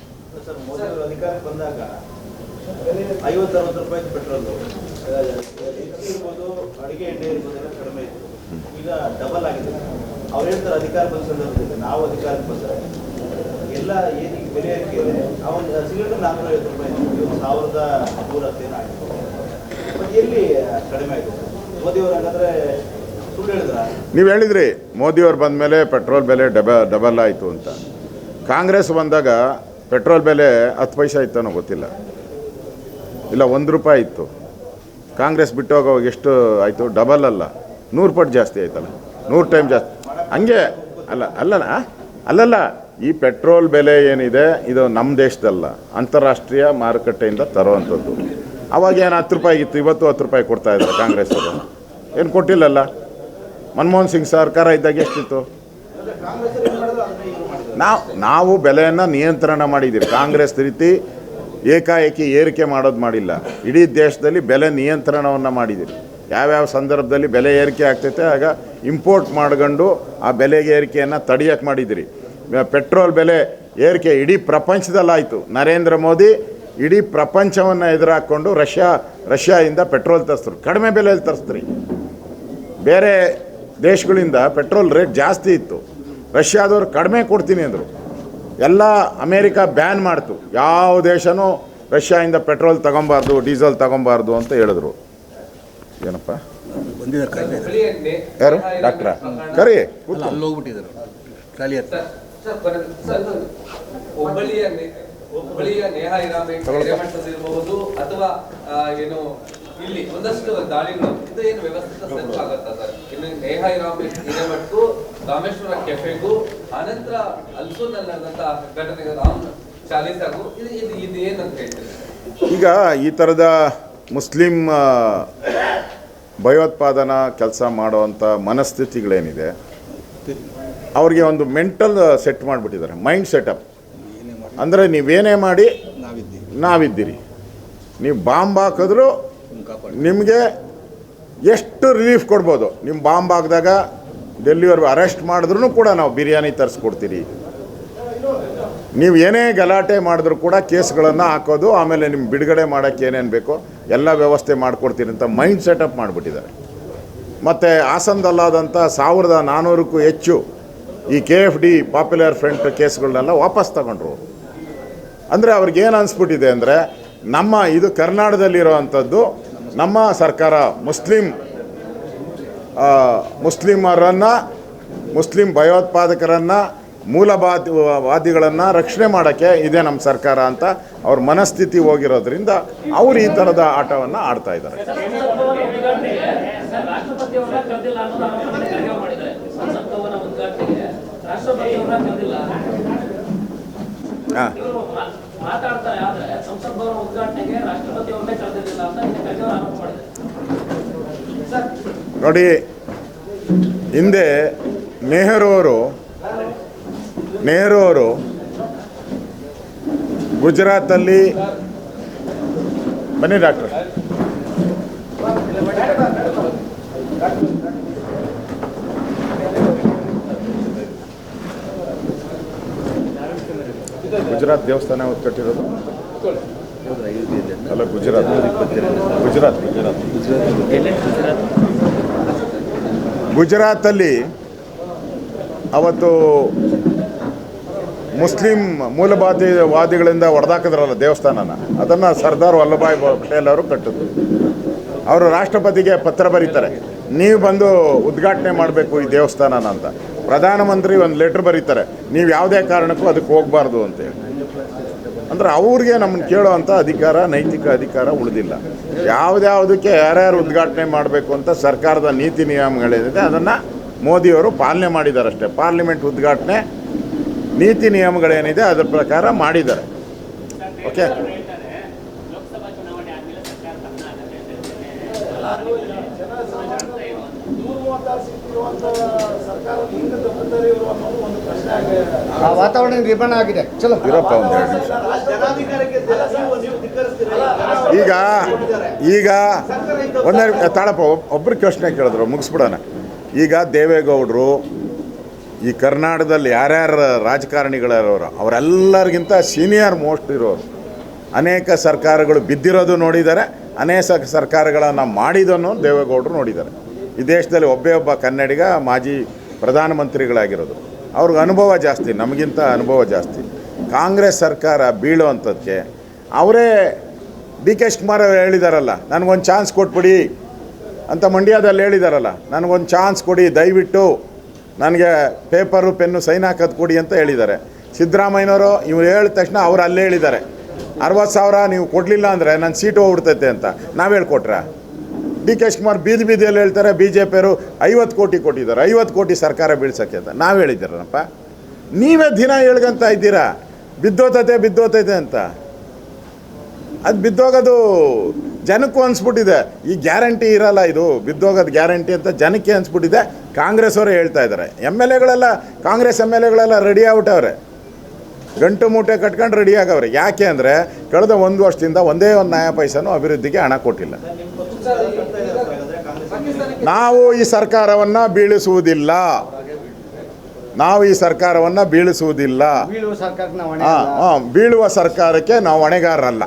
C: ಕಡಿಮೆ ಮೋದಿ ಅವರು ಹಾಗಾದ್ರೆ
A: ನೀವು ಹೇಳಿದ್ರಿ ಮೋದಿಯವ್ರು ಬಂದ ಮೇಲೆ ಪೆಟ್ರೋಲ್ ಬೆಲೆ ಡಬ, ಡಬಲ್ ಆಯಿತು ಅಂತ. ಕಾಂಗ್ರೆಸ್ ಬಂದಾಗ ಪೆಟ್ರೋಲ್ ಬೆಲೆ ಹತ್ತು ಪೈಸೆ ಇತ್ತನೋ ಗೊತ್ತಿಲ್ಲ. ಇಲ್ಲ, ಒಂದು ರೂಪಾಯಿ ಇತ್ತು. ಕಾಂಗ್ರೆಸ್ ಬಿಟ್ಟು ಹೋಗೋವಾಗ ಎಷ್ಟು ಆಯಿತು? ಡಬಲ್ ಅಲ್ಲ. ನೂರು ಪಟ್ಟು ಜಾಸ್ತಿ ಆಯ್ತಲ್ಲ. ನೂರು ಟೈಮ್ ಜಾಸ್ತಿ. ಹಂಗೆ, ಅಲ್ಲ, ಅಲ್ಲಲ್ಲ ಅಲ್ಲಲ್ಲ, ಈ ಪೆಟ್ರೋಲ್ ಬೆಲೆ ಏನಿದೆ, ಇದು ನಮ್ಮ ದೇಶದಲ್ಲ. ಅಂತಾರಾಷ್ಟ್ರೀಯ ಮಾರುಕಟ್ಟೆಯಿಂದ ತರುವಂಥದ್ದು. ಅವಾಗ ಏನು ಹತ್ತು ರೂಪಾಯಿ ಇತ್ತು ಇವತ್ತು ಹತ್ತು ರೂಪಾಯಿ ಕೊಡ್ತಾ ಇದ್ದಾರೆ ಕಾಂಗ್ರೆಸ್ ಅವರು. ಏನು ಕೊಟ್ಟಿಲ್ಲಲ್ಲ? ಮನಮೋಹನ್ ಸಿಂಗ್ ಸರ್ಕಾರ ಇದ್ದಾಗ ಎಷ್ಟಿತ್ತು?
C: ಮಾಡಿದ್ರು ಮಾಡಿದ್ರು
A: ನಾವು ನಾವು ಬೆಲೆಯನ್ನು ನಿಯಂತ್ರಣ ಮಾಡಿದ್ದೀವಿ. ಕಾಂಗ್ರೆಸ್ ರೀತಿ ಏಕಾಏಕಿ ಏರಿಕೆ ಮಾಡೋದು ಮಾಡಿಲ್ಲ. ಇಡೀ ದೇಶದಲ್ಲಿ ಬೆಲೆ ನಿಯಂತ್ರಣವನ್ನು ಮಾಡಿದ್ದೀರಿ ಯಾವ್ಯಾವ ಸಂದರ್ಭದಲ್ಲಿ ಬೆಲೆ ಏರಿಕೆ ಆಗ್ತೈತೆ, ಆಗ ಇಂಪೋರ್ಟ್ ಮಾಡ್ಕೊಂಡು ಆ ಬೆಲೆಗೆ ಏರಿಕೆಯನ್ನು ತಡಿಯೋಕೆ ಮಾಡಿದ್ದೀರಿ. ಪೆಟ್ರೋಲ್ ಬೆಲೆ ಏರಿಕೆ ಇಡೀ ಪ್ರಪಂಚದಲ್ಲಾಯಿತು. ನರೇಂದ್ರ ಮೋದಿ ಇಡೀ ಪ್ರಪಂಚವನ್ನು ಎದುರಾಕೊಂಡು ರಷ್ಯಾ, ರಷ್ಯಾದಿಂದ ಪೆಟ್ರೋಲ್ ತರಿಸ್ತರು ಕಡಿಮೆ ಬೆಲೆಯಲ್ಲಿ ತರಿಸ್ತ್ರಿ. ಬೇರೆ ದೇಶಗಳಿಂದ ಪೆಟ್ರೋಲ್ ರೇಟ್ ಜಾಸ್ತಿ ಇತ್ತು. ರಷ್ಯಾದವ್ರು ಕಡಿಮೆ ಕೊಡ್ತೀನಿ ಅಂದರು. ಎಲ್ಲ ಅಮೇರಿಕಾ ಬ್ಯಾನ್ ಮಾಡ್ತು. ಯಾವ ದೇಶನೂ ರಷ್ಯಾಯಿಂದ ಪೆಟ್ರೋಲ್ ತಗೊಬಾರ್ದು ಡೀಸೆಲ್ ತಗೊಬಾರ್ದು ಅಂತ ಹೇಳಿದ್ರು. ಏನಪ್ಪ? ಯಾರು? ಡಾಕ್ಟ್ರಾ? ಕರಿ
D: ಹೋಗ್ಬಿಟ್ಟಿದ್ದಾರೆ
E: ಇಲ್ಲಿ ಒಂದಷ್ಟು ದಾಳಿಗಳು ಇದು ಏನು ವ್ಯವಸ್ಥಿತ ಸರ್ಚ್ ಆಗತ್ತಾ ಸರ್ ಇನ್ನು ನೇಹ ಇರಾಮೆ ಹಿರೇಮಠಕ್ಕೂ ರಾಮೇಶ್ವರ ಕೆಫೆಗೂ ಅನಂತರ ಅಲ್ಸೂನಲ್ಲಿ ನಡೆದಂತಹ ಘಟನೆಗೆ ರಾಮ್ ಚಾಲೀಸಾಗೂ. ಇದು ಇದು ಇದು ಏನಂತ ಹೇಳ್ತೀರಿ?
A: ಈಗ ಈ ಥರದ ಮುಸ್ಲಿಂ ಭಯೋತ್ಪಾದನಾ ಕೆಲಸ ಮಾಡುವಂಥ ಮನಸ್ಥಿತಿಗಳೇನಿದೆ ಅವ್ರಿಗೆ ಒಂದು ಮೆಂಟಲ್ ಸೆಟ್ ಮಾಡಿಬಿಟ್ಟಿದ್ದಾರೆ ಮೈಂಡ್ ಸೆಟಪ್ ಅಂದರೆ ನೀವೇನೇ ಮಾಡಿ
D: ನಾವಿದ್ದೀವಿ.
A: ನಾವಿದ್ದೀರಿ. ನೀವು ಬಾಂಬ್ ಹಾಕಿದ್ರು
D: ನಿಮ್ಗೆ
A: ಎಷ್ಟು ರಿಲೀಫ್ ಕೊಡ್ಬೋದು? ನಿಮ್ಮ ಬಾಂಬ್ ಹಾಕಿದಾಗ ಡೆಲ್ಲಿವರೆಗೂ ಅರೆಸ್ಟ್ ಮಾಡಿದ್ರೂ ಕೂಡ ನಾವು ಬಿರಿಯಾನಿ ತರಿಸ್ಕೊಡ್ತೀರಿ. ನೀವು ಏನೇ ಗಲಾಟೆ ಮಾಡಿದ್ರು ಕೂಡ ಕೇಸ್ಗಳನ್ನು ಹಾಕೋದು, ಆಮೇಲೆ ನಿಮ್ಮ ಬಿಡುಗಡೆ ಮಾಡೋಕ್ಕೆ ಏನೇನು ಬೇಕೋ ಎಲ್ಲ ವ್ಯವಸ್ಥೆ ಮಾಡಿಕೊಡ್ತೀರಿ ಅಂತ ಮೈಂಡ್ ಸೆಟಪ್ ಮಾಡಿಬಿಟ್ಟಿದ್ದಾರೆ. ಮತ್ತು ಹಾಸನದಲ್ಲಾದಂಥ ಸಾವಿರದ ನಾನ್ನೂರಕ್ಕೂ ಹೆಚ್ಚು ಈ K F D popular front ಕೇಸ್ಗಳನ್ನೆಲ್ಲ ವಾಪಸ್ ತಗೊಂಡ್ರು. ಅಂದರೆ ಅವ್ರಿಗೇನು ಅನಿಸ್ಬಿಟ್ಟಿದೆ ಅಂದರೆ ನಮ್ಮ ಇದು ಕರ್ನಾಟಕದಲ್ಲಿರುವಂಥದ್ದು ನಮ್ಮ ಸರ್ಕಾರ ಮುಸ್ಲಿಂ ಮುಸ್ಲಿಮರನ್ನು ಮುಸ್ಲಿಂ ಭಯೋತ್ಪಾದಕರನ್ನು ಮೂಲವಾದಿ ವಾದಿಗಳನ್ನು ರಕ್ಷಣೆ ಮಾಡೋಕ್ಕೆ ಇದೆ ನಮ್ಮ ಸರ್ಕಾರ ಅಂತ ಅವ್ರ ಮನಸ್ಥಿತಿ ಹೋಗಿರೋದ್ರಿಂದ ಅವರು ಈ ಥರದ ಆಟವನ್ನು ಆಡ್ತಾ ಇದ್ದಾರೆ.
F: ರಾಷ್ಟ್ರಪತಿಯವರನ್ನ
A: ನೋಡಿ ಹಿಂದೆ ನೆಹರು ಅವರು ನೆಹರು ಅವರು ಗುಜರಾತಲ್ಲಿ ಬನ್ನಿ ಡಾಕ್ಟರ್. ಗುಜರಾತ್ ದೇವಸ್ಥಾನ ಯಾವತ್ತು ಕಟ್ಟಿರೋದು ಅಲ್ಲ ಗುಜರಾತ್ ಗುಜರಾತ್ ಗುಜರಾತ್ ಗುಜರಾತಲ್ಲಿ ಅವತ್ತು ಮುಸ್ಲಿಂ ಮೂಲಭಾತಿ ವಾದಿಗಳಿಂದ ಹೊಡೆದಾಕಿದ್ರಲ್ಲ ದೇವಸ್ಥಾನನ, ಅದನ್ನು ಸರ್ದಾರ್ ವಲ್ಲಭಾಯ್ ಪಟೇಲ್ ಅವರು ಕಟ್ಟಿದ್ರು. ಅವರು ರಾಷ್ಟ್ರಪತಿಗೆ ಪತ್ರ ಬರೀತಾರೆ, ನೀವು ಬಂದು ಉದ್ಘಾಟನೆ ಮಾಡಬೇಕು ಈ ದೇವಸ್ಥಾನನ ಅಂತ. ಪ್ರಧಾನಮಂತ್ರಿ ಒಂದು ಲೆಟ್ರ್ ಬರೀತಾರೆ, ನೀವು ಯಾವುದೇ ಕಾರಣಕ್ಕೂ ಅದಕ್ಕೆ ಹೋಗಬಾರ್ದು ಅಂತೇಳಿ ಅಂದರೆ ಅವ್ರಿಗೆ ನಮ್ಮನ್ನು ಕೇಳೋವಂಥ ಅಧಿಕಾರ, ನೈತಿಕ ಅಧಿಕಾರ ಉಳಿದಿಲ್ಲ. ಯಾವುದ್ಯಾವುದಕ್ಕೆ ಯಾರ್ಯಾರು ಉದ್ಘಾಟನೆ ಮಾಡಬೇಕು ಅಂತ ಸರ್ಕಾರದ ನೀತಿ ನಿಯಮಗಳೇನಿದೆ ಅದನ್ನು ಮೋದಿಯವರು ಪಾಲನೆ ಮಾಡಿದ್ದಾರೆ ಅಷ್ಟೇ ಪಾರ್ಲಿಮೆಂಟ್ ಉದ್ಘಾಟನೆ ನೀತಿ ನಿಯಮಗಳೇನಿದೆ, ಅದರ ಪ್ರಕಾರ ಮಾಡಿದ್ದಾರೆ. ಓಕೆ
F: ಲೋಕಸಭಾ ಚುನಾವಣೆ ಆದ್ಮೇಲೆ ಸರ್ಕಾರ ಗಮನ ಆಗತ್ತೆ ಅಂತ
B: ಅಲ್ಲ, ಅದು ಜನಸಾಮಾನ್ಯರು ನೂರ ಮೂವತ್ತಾರು ಸೀಟ್ ಇರುವಂತ ಸರ್ಕಾರ ಹಿಂಗ ತಪ್ಪುತ್ತಾರೆ ಇವರು ಅನ್ನೋದು ಒಂದು ಪ್ರಶ್ನೆ ಆಗಿ
G: ಆ ವಾತಾವರಣ ನಿರ್ಮಾಣ ಆಗಿದೆ. ಚಲೋ.
A: ಇರಪ್ಪ ಒಂದು ಈಗ ಈಗ ಒಂದೇ ತಾಳಪ್ಪ ಒಬ್ಬರು ಪ್ರಶ್ನೆ ಕೇಳಿದ್ರು, ಮುಗಿಸ್ಬಿಡೋಣ. ಈಗ ದೇವೇಗೌಡರು, ಈ ಕರ್ನಾಟಕದಲ್ಲಿ ಯಾರ್ಯಾರು ರಾಜಕಾರಣಿಗಳಿರೋರು ಅವರೆಲ್ಲರಿಗಿಂತ ಸೀನಿಯರ್ ಮೋಸ್ಟ್ ಇರೋರು. ಅನೇಕ ಸರ್ಕಾರಗಳು ಬಿದ್ದಿರೋದು ನೋಡಿದ್ದಾರೆ, ಅನೇಕ ಸರ್ಕಾರಗಳನ್ನು ಮಾಡಿದನ್ನು ದೇವೇಗೌಡರು ನೋಡಿದ್ದಾರೆ. ಈ ದೇಶದಲ್ಲಿ ಒಬ್ಬೇ ಒಬ್ಬ ಕನ್ನಡಿಗ ಮಾಜಿ ಪ್ರಧಾನಮಂತ್ರಿಗಳಾಗಿರೋದು. ಅವ್ರಿಗೆ ಅನುಭವ ಜಾಸ್ತಿ, ನಮಗಿಂತ ಅನುಭವ ಜಾಸ್ತಿ. ಕಾಂಗ್ರೆಸ್ ಸರ್ಕಾರ ಬೀಳುವಂಥದ್ದಕ್ಕೆ ಅವರೇ ಡಿ ಕೆ ಕುಮಾರ್ ಅವರು ಹೇಳಿದಾರಲ್ಲ, ನನಗೊಂದು ಚಾನ್ಸ್ ಕೊಟ್ಬಿಡಿ ಅಂತ ಮಂಡ್ಯದಲ್ಲಿ ಹೇಳಿದಾರಲ್ಲ, ನನಗೊಂದು ಚಾನ್ಸ್ ಕೊಡಿ, ದಯವಿಟ್ಟು ನನಗೆ ಪೇಪರು, ಪೆನ್ನು ಸೈನ್ ಹಾಕೋದು ಕೊಡಿ ಅಂತ ಹೇಳಿದ್ದಾರೆ. ಸಿದ್ದರಾಮಯ್ಯನವರು ಇವ್ರು ಹೇಳಿದ ತಕ್ಷಣ ಅವ್ರು ಅಲ್ಲೇ ಹೇಳಿದ್ದಾರೆ. ಅರವತ್ತು ಸಾವಿರ ನೀವು ಕೊಡಲಿಲ್ಲ ಅಂದರೆ ನನ್ನ ಸೀಟು ಹೋಗ್ಬಿಡ್ತೈತೆ ಅಂತ ನಾವು ಹೇಳ್ಕೊಟ್ರ? ಡಿ ಕೆ ಶಿವಕುಮಾರ್ ಬೀದಿ ಬೀದಿಯಲ್ಲಿ ಹೇಳ್ತಾರೆ ಬಿ ಜೆ ಪಿಯವರು ಐವತ್ತು ಕೋಟಿ ಕೊಟ್ಟಿದ್ದಾರೆ, ಐವತ್ತು ಕೋಟಿ ಸರ್ಕಾರ ಬೀಳ್ಸೋಕ್ಕೆ ಅಂತ. ನಾವು ಹೇಳಿದ್ದೀರಪ್ಪ ನೀವೇ ದಿನ ಹೇಳ್ಕೊಂತ ಇದ್ದೀರಾ? ಬಿದ್ದೋತೈತೆ ಬಿದ್ದೋತೈತೆ ಅಂತ. ಅದು ಬಿದ್ದೋಗೋದು ಜನಕ್ಕೂ ಅನ್ಸ್ಬಿಟ್ಟಿದೆ. ಈ ಗ್ಯಾರಂಟಿ ಇರಲ್ಲ ಇದು, ಬಿದ್ದೋಗೋದು ಗ್ಯಾರಂಟಿ ಅಂತ ಜನಕ್ಕೆ ಅನ್ಸ್ಬಿಟ್ಟಿದೆ. ಕಾಂಗ್ರೆಸ್ ಅವರೇ ಹೇಳ್ತಾ ಇದ್ದಾರೆ. ಎಂ ಎಲ್ ಎಗಳೆಲ್ಲ, ಕಾಂಗ್ರೆಸ್ ಎಂ ಎಲ್ ಎಗಳೆಲ್ಲ ರೆಡಿ ಆಗ್ಬಿಟ್ಟವ್ರೆ. ಗಂಟು ಮೂಟೆ ಕಟ್ಕೊಂಡು ರೆಡಿ ಆಗವ್ರೆ. ಯಾಕೆ ಅಂದರೆ, ಕಳೆದ ಒಂದು ವರ್ಷದಿಂದ ಒಂದೇ ಒಂದು ನ್ಯಾಯ ಪೈಸನೂ ಅಭಿವೃದ್ಧಿಗೆ ಹಣ ಕೊಟ್ಟಿಲ್ಲ. ನಾವು ಈ ಸರ್ಕಾರವನ್ನು ಬೀಳಿಸುವುದಿಲ್ಲ ನಾವು ಈ ಸರ್ಕಾರವನ್ನು ಬೀಳಿಸುವುದಿಲ್ಲ
G: ಬೀಳುವ ಸರ್ಕಾರಕ್ಕೆ ನಾವು ಹೊಣೆ
A: ಹಾಂ
G: ಅಲ್ಲ.
A: ಹಾಂ ಬೀಳುವ ಸರ್ಕಾರಕ್ಕೆ ನಾವು ಹೊಣೆಗಾರರಲ್ಲ